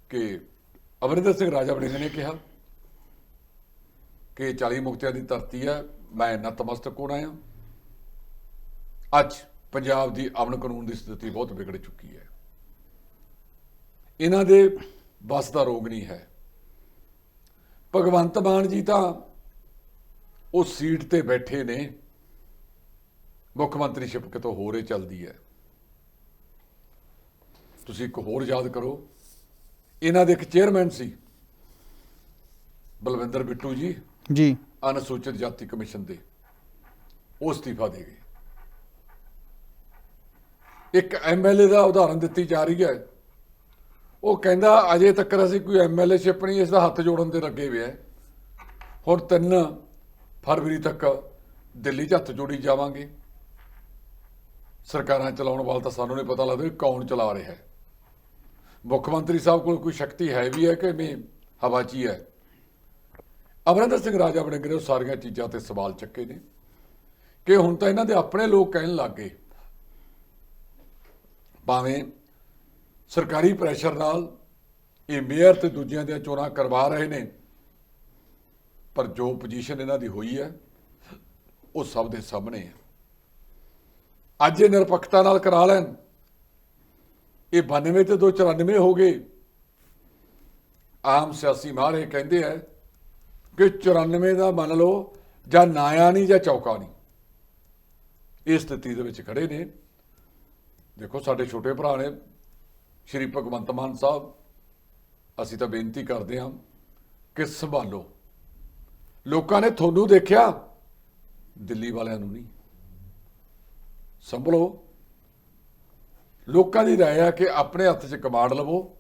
ਕਿ ਅਮਰਿੰਦਰ ਸਿੰਘ ਰਾਜਾ ਵੜਿੰਗ ਨੇ ਕਿਹਾ ਕਿ 40 ਮੁਕਤਿਆਂ ਦੀ ਧਰਤੀ ਹੈ, ਮੈਂ ਨਤਮਸਤਕ ਹੋਣਾ ਆ ਅੱਜ ਪੰਜਾਬ ਦੀ ਅਮਨ ਕਾਨੂੰਨ ਦੀ ਸਥਿਤੀ ਬਹੁਤ ਵਿਗੜ ਚੁੱਕੀ ਹੈ। ਇਹਨਾਂ ਦੇ ਬਸ ਦਾ ਰੋਗ ਨਹੀਂ ਹੈ। ਭਗਵੰਤ ਮਾਨ ਜੀ ਤਾਂ ਉਹ ਸੀਟ ਤੇ ਬੈਠੇ ਨੇ। ਮੁੱਖ ਮੰਤਰੀਸ਼ਿਪ ਕਿਤੋਂ ਹੋਰ ਹੀ ਚੱਲਦੀ ਹੈ। ਤੁਸੀਂ ਇੱਕ ਹੋਰ ਯਾਦ ਕਰੋ। ਇਹਨਾਂ ਦੇ ਇੱਕ ਚੇਅਰਮੈਨ ਸੀ। ਬਲਵਿੰਦਰ ਬਿੱਟੂ ਜੀ। ਜੀ। ਅਨੁਸੂਚਿਤ ਜਾਤੀ ਕਮਿਸ਼ਨ ਦੇ। ਉਹ ਅਸਤੀਫਾ ਦੇ ਗਏ। ਇੱਕ ਐਮਐਲਏ ਦਾ ਉਦਾਹਰਨ ਦਿੱਤੀ ਜਾ ਰਹੀ ਹੈ। ਉਹ ਕਹਿੰਦਾ ਅਜੇ ਤੱਕ ਅਸੀਂ ਕੋਈ ਐਮਐਲਏ ਸ਼ਿਪ ਨਹੀਂ ਇਸ ਦਾ ਹੱਥ ਜੋੜਨ ਦੇ ਲੱਗੇ ਹੋਏ ਹੈ। ਹੁਣ 3 ਫਰਵਰੀ ਤੱਕ ਦਿੱਲੀ 'ਚ ਹੱਥ ਜੋੜੀ ਜਾਵਾਂਗੇ। ਸਰਕਾਰਾਂ ਚਲਾਉਣ ਵਾਲਾ ਤਾਂ ਸਾਨੂੰ ਨਹੀਂ ਪਤਾ ਲੱਗਦਾ ਕੌਣ ਚਲਾ ਰਿਹਾ ਹੈ। ਮੁੱਖ ਮੰਤਰੀ ਸਾਹਿਬ ਕੋਲ ਕੋਈ ਸ਼ਕਤੀ ਹੈ ਵੀ ਹੈ ਕਿ ਨਹੀਂ? ਹਵਾ 'ਚ ਹੀ ਹੈ। ਅਮਰਿੰਦਰ ਸਿੰਘ ਰਾਜਾ ਵੜਿੰਗ ਉਹ ਸਾਰੀਆਂ ਚੀਜ਼ਾਂ ਤੇ ਸਵਾਲ ਚੱਕੇ ਨੇ ਕਿ ਹੁਣ ਤਾਂ ਇਹਨਾਂ ਦੇ ਆਪਣੇ ਲੋਕ ਕਹਿਣ ਲੱਗ ਗਏ। ਭਾਵੇਂ ਸਰਕਾਰੀ ਪ੍ਰੈਸ਼ਰ ਨਾਲ ਇਹ ਮੇਅਰ ਤੇ ਦੂਜਿਆਂ ਦੀਆਂ ਚੋਣਾਂ ਕਰਵਾ ਰਹੇ ਨੇ, ਪਰ ਜੋ ਪੋਜੀਸ਼ਨ ਇਹਨਾਂ ਦੀ ਹੋਈ ਹੈ, ਉਹ ਸਭ ਦੇ ਸਾਹਮਣੇ ਹੈ। ਅੱਜ ਇਹ ਨਿਰਪੱਖਤਾ ਨਾਲ ਕਰਾ ਲੈਣ। ਇਹ 92 ਤੇ 294 ਹੋ ਗਏ। ਆਮ ਸਿਆਸੀ ਮਾਹਰ ਇਹ ਕਹਿੰਦੇ ਆ ਕਿ 94 ਦਾ ਮੰਨ ਲਓ ਜਾਂ ਨਾਇਆ ਨਹੀਂ ਜਾਂ ਚੌਕਾ ਨਹੀਂ। ਇਸ ਸਥਿਤੀ ਦੇ ਵਿੱਚ ਖੜੇ ਨੇ। ਦੇਖੋ, ਸਾਡੇ ਛੋਟੇ ਭਰਾ ਨੇ ਸ਼੍ਰੀ ਭਗਵੰਤ ਮਾਨ ਸਾਹਿਬ। ਅਸੀਂ ਤਾਂ ਬੇਨਤੀ ਕਰਦੇ ਹਾਂ ਕਿ ਸੰਭਾਲੋ। ਲੋਕਾਂ ਨੇ ਤੁਹਾਨੂੰ ਦੇਖਿਆ, ਦਿੱਲੀ ਵਾਲਿਆਂ ਨੂੰ ਨਹੀਂ। ਸੰਭਲੋ। ਲੋਕਾਂ ਦੀ ਰਾਏ ਆ ਕਿ ਆਪਣੇ ਹੱਥ 'ਚ ਕਮਾਂਡ ਲਵੋ,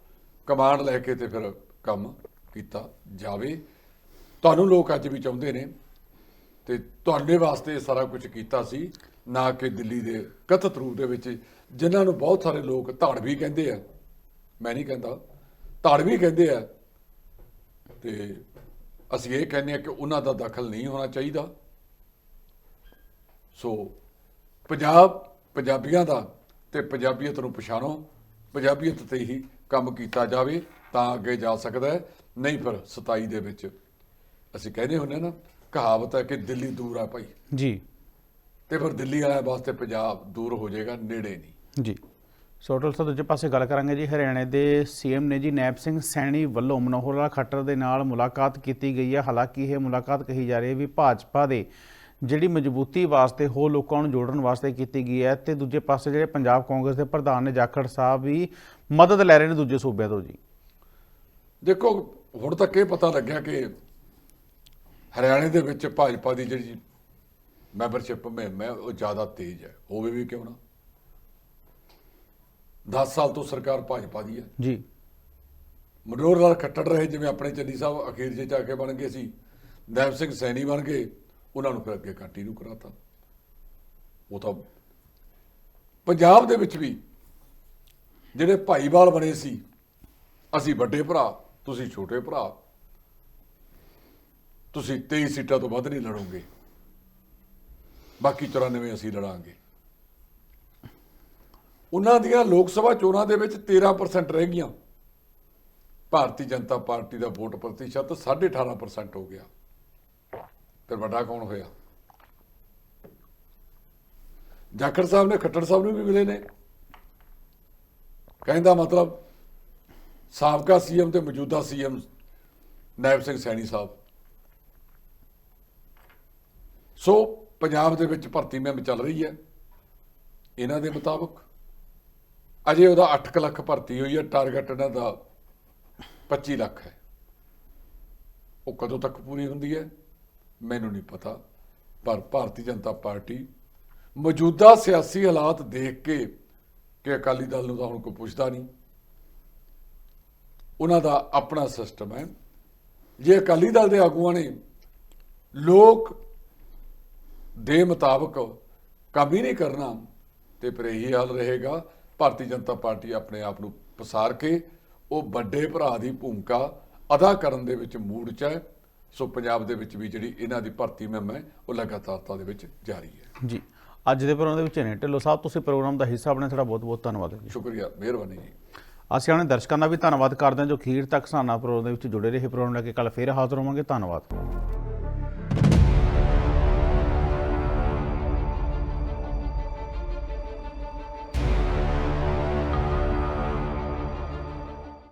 ਕਮਾਂਡ ਲੈ ਕੇ ਤੇ ਫਿਰ ਕੰਮ ਕੀਤਾ ਜਾਵੇ। ਤੁਹਾਨੂੰ ਲੋਕ ਅੱਜ ਵੀ ਚਾਹੁੰਦੇ ਨੇ ਤੇ ਤੁਹਾਡੇ ਵਾਸਤੇ ਸਾਰਾ ਕੁਝ ਕੀਤਾ ਸੀ, ਨਾ ਕਿ ਦਿੱਲੀ ਦੇ ਕਥਿਤ ਰੂਪ ਦੇ ਵਿੱਚ, ਜਿਨ੍ਹਾਂ ਨੂੰ ਬਹੁਤ ਸਾਰੇ ਲੋਕ ਧਾੜਵੀ ਕਹਿੰਦੇ ਆ। ਮੈਂ ਨਹੀਂ ਕਹਿੰਦਾ ਧਾੜਵੀ ਕਹਿੰਦੇ ਆ। ਤੇ ਅਸੀਂ ਇਹ ਕਹਿੰਦੇ ਆ ਕਿ ਉਹਨਾਂ ਦਾ ਦਖਲ ਨਹੀਂ ਹੋਣਾ ਚਾਹੀਦਾ। ਸੋ ਪੰਜਾਬ ਪੰਜਾਬੀਆਂ ਦਾ ਤੇ ਪੰਜਾਬੀਅਤ ਨੂੰ ਪਛਾਣੋ ਪੰਜਾਬੀਅਤ ਤੇ ਹੀ ਕੰਮ ਕੀਤਾ ਜਾਵੇ ਤਾਂ ਅੱਗੇ ਜਾ ਸਕਦਾ ਹੈ ਨਹੀਂ ਫਿਰ 27 ਦੇ ਵਿੱਚ। ਅਸੀਂ ਕਹਿੰਦੇ ਹੁੰਦੇ ਨਾ ਕਹਾਵਤ ਹੈ ਕਿ ਦਿੱਲੀ ਦੂਰ ਆ ਭਾਈ। ਜੀ। ਤੇ ਫਿਰ ਦਿੱਲੀ ਵਾਲਿਆਂ ਵਾਸਤੇ ਪੰਜਾਬ ਦੂਰ ਹੋ ਜਾਏਗਾ ਨੇੜੇ ਨਹੀਂ। ਜੀ। ਸੋਟਲ ਸਾਹਿਬ ਦੂਜੇ ਪਾਸੇ ਗੱਲ ਕਰਾਂਗੇ ਜੀ। ਹਰਿਆਣੇ ਦੇ ਸੀਐਮ ਨੇ ਜੀ ਨੈਬ ਸਿੰਘ ਸੈਣੀ ਵੱਲੋਂ ਮਨੋਹਰ ਲਾਲ ਖੱਟਰ ਦੇ ਨਾਲ ਮੁਲਾਕਾਤ ਕੀਤੀ ਗਈ ਹੈ। ਹਾਲਾਂਕਿ ਇਹ ਮੁਲਾਕਾਤ ਕਹੀ ਜਾ ਰਹੀ ਹੈ ਵੀ ਭਾਜਪਾ ਦੇ ਜਿਹੜੀ ਮਜ਼ਬੂਤੀ ਵਾਸਤੇ ਹੋਰ ਲੋਕਾਂ ਨੂੰ ਜੋੜਨ ਵਾਸਤੇ ਕੀਤੀ ਗਈ ਹੈ ਤੇ ਦੂਜੇ ਪਾਸੇ ਜਿਹੜੇ ਪੰਜਾਬ ਕਾਂਗਰਸ ਦੇ ਪ੍ਰਧਾਨ ਨੇ ਜਾਖੜ ਸਾਹਿਬ ਵੀ ਮਦਦ ਲੈ ਰਹੇ ਨੇ ਦੂਜੇ ਸੂਬਿਆਂ ਤੋਂ ਜੀ। ਦੇਖੋ ਹੁਣ ਤੱਕ ਇਹ ਪਤਾ ਲੱਗਿਆ ਕਿ ਹਰਿਆਣੇ ਦੇ ਵਿੱਚ ਭਾਜਪਾ ਦੀ ਜਿਹੜੀ ਮੈਂਬਰਸ਼ਿਪ ਹੈ ਉਹ ਜ਼ਿਆਦਾ ਤੇਜ਼ ਹੈ। ਹੋਵੇ ਵੀ ਕਿਉਂ ਨਾ। 10 ਸਾਲ ਤੋਂ ਸਰਕਾਰ ਭਾਜਪਾ ਦੀ ਹੈ। ਜੀ। ਮਨੋਹਰ ਲਾਲ ਖੱਟੜ ਰਹੇ ਜਿਵੇਂ ਆਪਣੇ ਚੰਨੀ ਸਾਹਿਬ ਅਖੀਰ ਜੇ ਜਾ ਕੇ ਬਣ ਗਏ ਸੀ। ਦੇਵ ਸਿੰਘ ਸੈਣੀ ਬਣ ਗਏ। ਉਹਨਾਂ ਨੂੰ ਫਿਰ ਅੱਗੇ ਕੰਟੀਨਿਊ ਨੂੰ ਕਰਾਤਾ। ਉਹ ਤਾਂ ਪੰਜਾਬ ਦੇ ਵਿੱਚ ਵੀ ਜਿਹੜੇ ਭਾਈਵਾਲ ਬਣੇ ਸੀ, ਅਸੀਂ ਵੱਡੇ ਭਰਾ, ਤੁਸੀਂ ਛੋਟੇ ਭਰਾ, ਤੁਸੀਂ 23 ਸੀਟਾਂ ਤੋਂ ਵੱਧ ਨਹੀਂ ਲੜੋਗੇ। ਬਾਕੀ 94 ਅਸੀਂ ਲੜਾਂਗੇ। ਉਹਨਾਂ ਦੀਆਂ ਲੋਕ ਸਭਾ ਚੋਣਾਂ ਦੇ ਵਿੱਚ 13% ਰਹਿ ਗਈਆਂ। ਭਾਰਤੀ ਜਨਤਾ ਪਾਰਟੀ ਦਾ ਵੋਟ ਪ੍ਰਤੀਸ਼ਤ 18.5% ਹੋ ਗਿਆ। ਫਿਰ ਵੱਡਾ ਕੌਣ ਹੋਇਆ? ਜਾਖੜ ਸਾਹਿਬ ਨੇ, ਖੱਟੜ ਸਾਹਿਬ ਨੂੰ ਵੀ ਮਿਲੇ ਨੇ। ਕਹਿੰਦਾ ਮਤਲਬ, ਸਾਬਕਾ ਸੀਐਮ ਤੇ ਮੌਜੂਦਾ ਸੀਐਮ ਨਾਇਬ ਸਿੰਘ ਸੈਣੀ ਸਾਹਿਬ। ਸੋ, ਪੰਜਾਬ ਦੇ ਵਿੱਚ ਭਰਤੀ ਮੁਹਿੰਮ ਚੱਲ ਰਹੀ ਹੈ। ਇਹਨਾਂ ਦੇ ਮੁਤਾਬਕ, ਅਜੇ ਉਹਦਾ 8 ਲੱਖ ਭਰਤੀ ਹੋਈ ਹੈ। ਟਾਰਗੇਟ ਇਹਨਾਂ ਦਾ 25 ਲੱਖ ਹੈ। ਉਹ ਕਦੋਂ ਤੱਕ ਪੂਰੀ ਹੁੰਦੀ ਹੈ? ਮੈਨੂੰ ਨਹੀਂ ਪਤਾ, ਪਰ ਭਾਰਤੀ ਜਨਤਾ ਪਾਰਟੀ ਮੌਜੂਦਾ ਸਿਆਸੀ ਹਾਲਾਤ ਦੇਖ ਕੇ ਕਿ ਅਕਾਲੀ ਦਲ ਨੂੰ ਤਾਂ ਹੁਣ ਕੋਈ ਪੁੱਛਦਾ ਨਹੀਂ। ਉਹਨਾਂ ਦਾ ਆਪਣਾ ਸਿਸਟਮ ਹੈ। ਜੇ ਅਕਾਲੀ ਦਲ ਦੇ ਆਗੂਆਂ ਨੇ ਲੋਕ ਦੇ ਮੁਤਾਬਕ ਕੰਮ ਹੀ ਨਹੀਂ ਕਰਨਾ, ਤੇ ਫਿਰ ਇਹੀ ਹਾਲ ਰਹੇਗਾ। ਭਾਰਤੀ ਜਨਤਾ ਪਾਰਟੀ ਆਪਣੇ ਆਪ ਨੂੰ ਪਸਾਰ ਕੇ ਉਹ ਵੱਡੇ ਭਰਾ ਦੀ ਭੂਮਿਕਾ ਅਦਾ ਕਰਨ ਦੇ ਵਿੱਚ ਮੂਡ 'ਚ ਹੈ। ਸੋ ਪੰਜਾਬ ਦੇ ਵਿੱਚ ਵੀ ਜਿਹੜੀ ਇਹਨਾਂ ਦੀ ਭਰਤੀ ਮੁਹਿੰਮ ਹੈ ਉਹ ਲਗਾਤਾਰਤਾ ਦੇ ਵਿੱਚ ਜਾਰੀ ਹੈ। ਜੀ ਅੱਜ ਦੇ ਪ੍ਰੋਗਰਾਮ ਦੇ ਵਿੱਚ ਨੇ ਢਿੱਲੋਂ ਸਾਹਿਬ ਤੁਸੀਂ ਪ੍ਰੋਗਰਾਮ ਦਾ ਹਿੱਸਾ ਬਣੇ ਤੁਹਾਡਾ ਬਹੁਤ ਬਹੁਤ ਧੰਨਵਾਦ ਜੀ। ਸ਼ੁਕਰੀਆ ਮਿਹਰਬਾਨੀ ਜੀ। ਅਸੀਂ ਆਪਣੇ ਦਰਸ਼ਕਾਂ ਦਾ ਵੀ ਧੰਨਵਾਦ ਕਰਦੇ ਹਾਂ ਜੋ ਖੀਰ ਤੱਕ ਸਾਨਾ ਪ੍ਰੋਗਰਾਮ ਦੇ ਵਿੱਚ ਜੁੜੇ ਰਹੇ ਪ੍ਰੋਗਰਾਮ ਲੈ ਕੇ। ਕੱਲ ਫੇਰ ਹਾਜ਼ਰ ਹੋਵਾਂਗੇ। ਧੰਨਵਾਦ।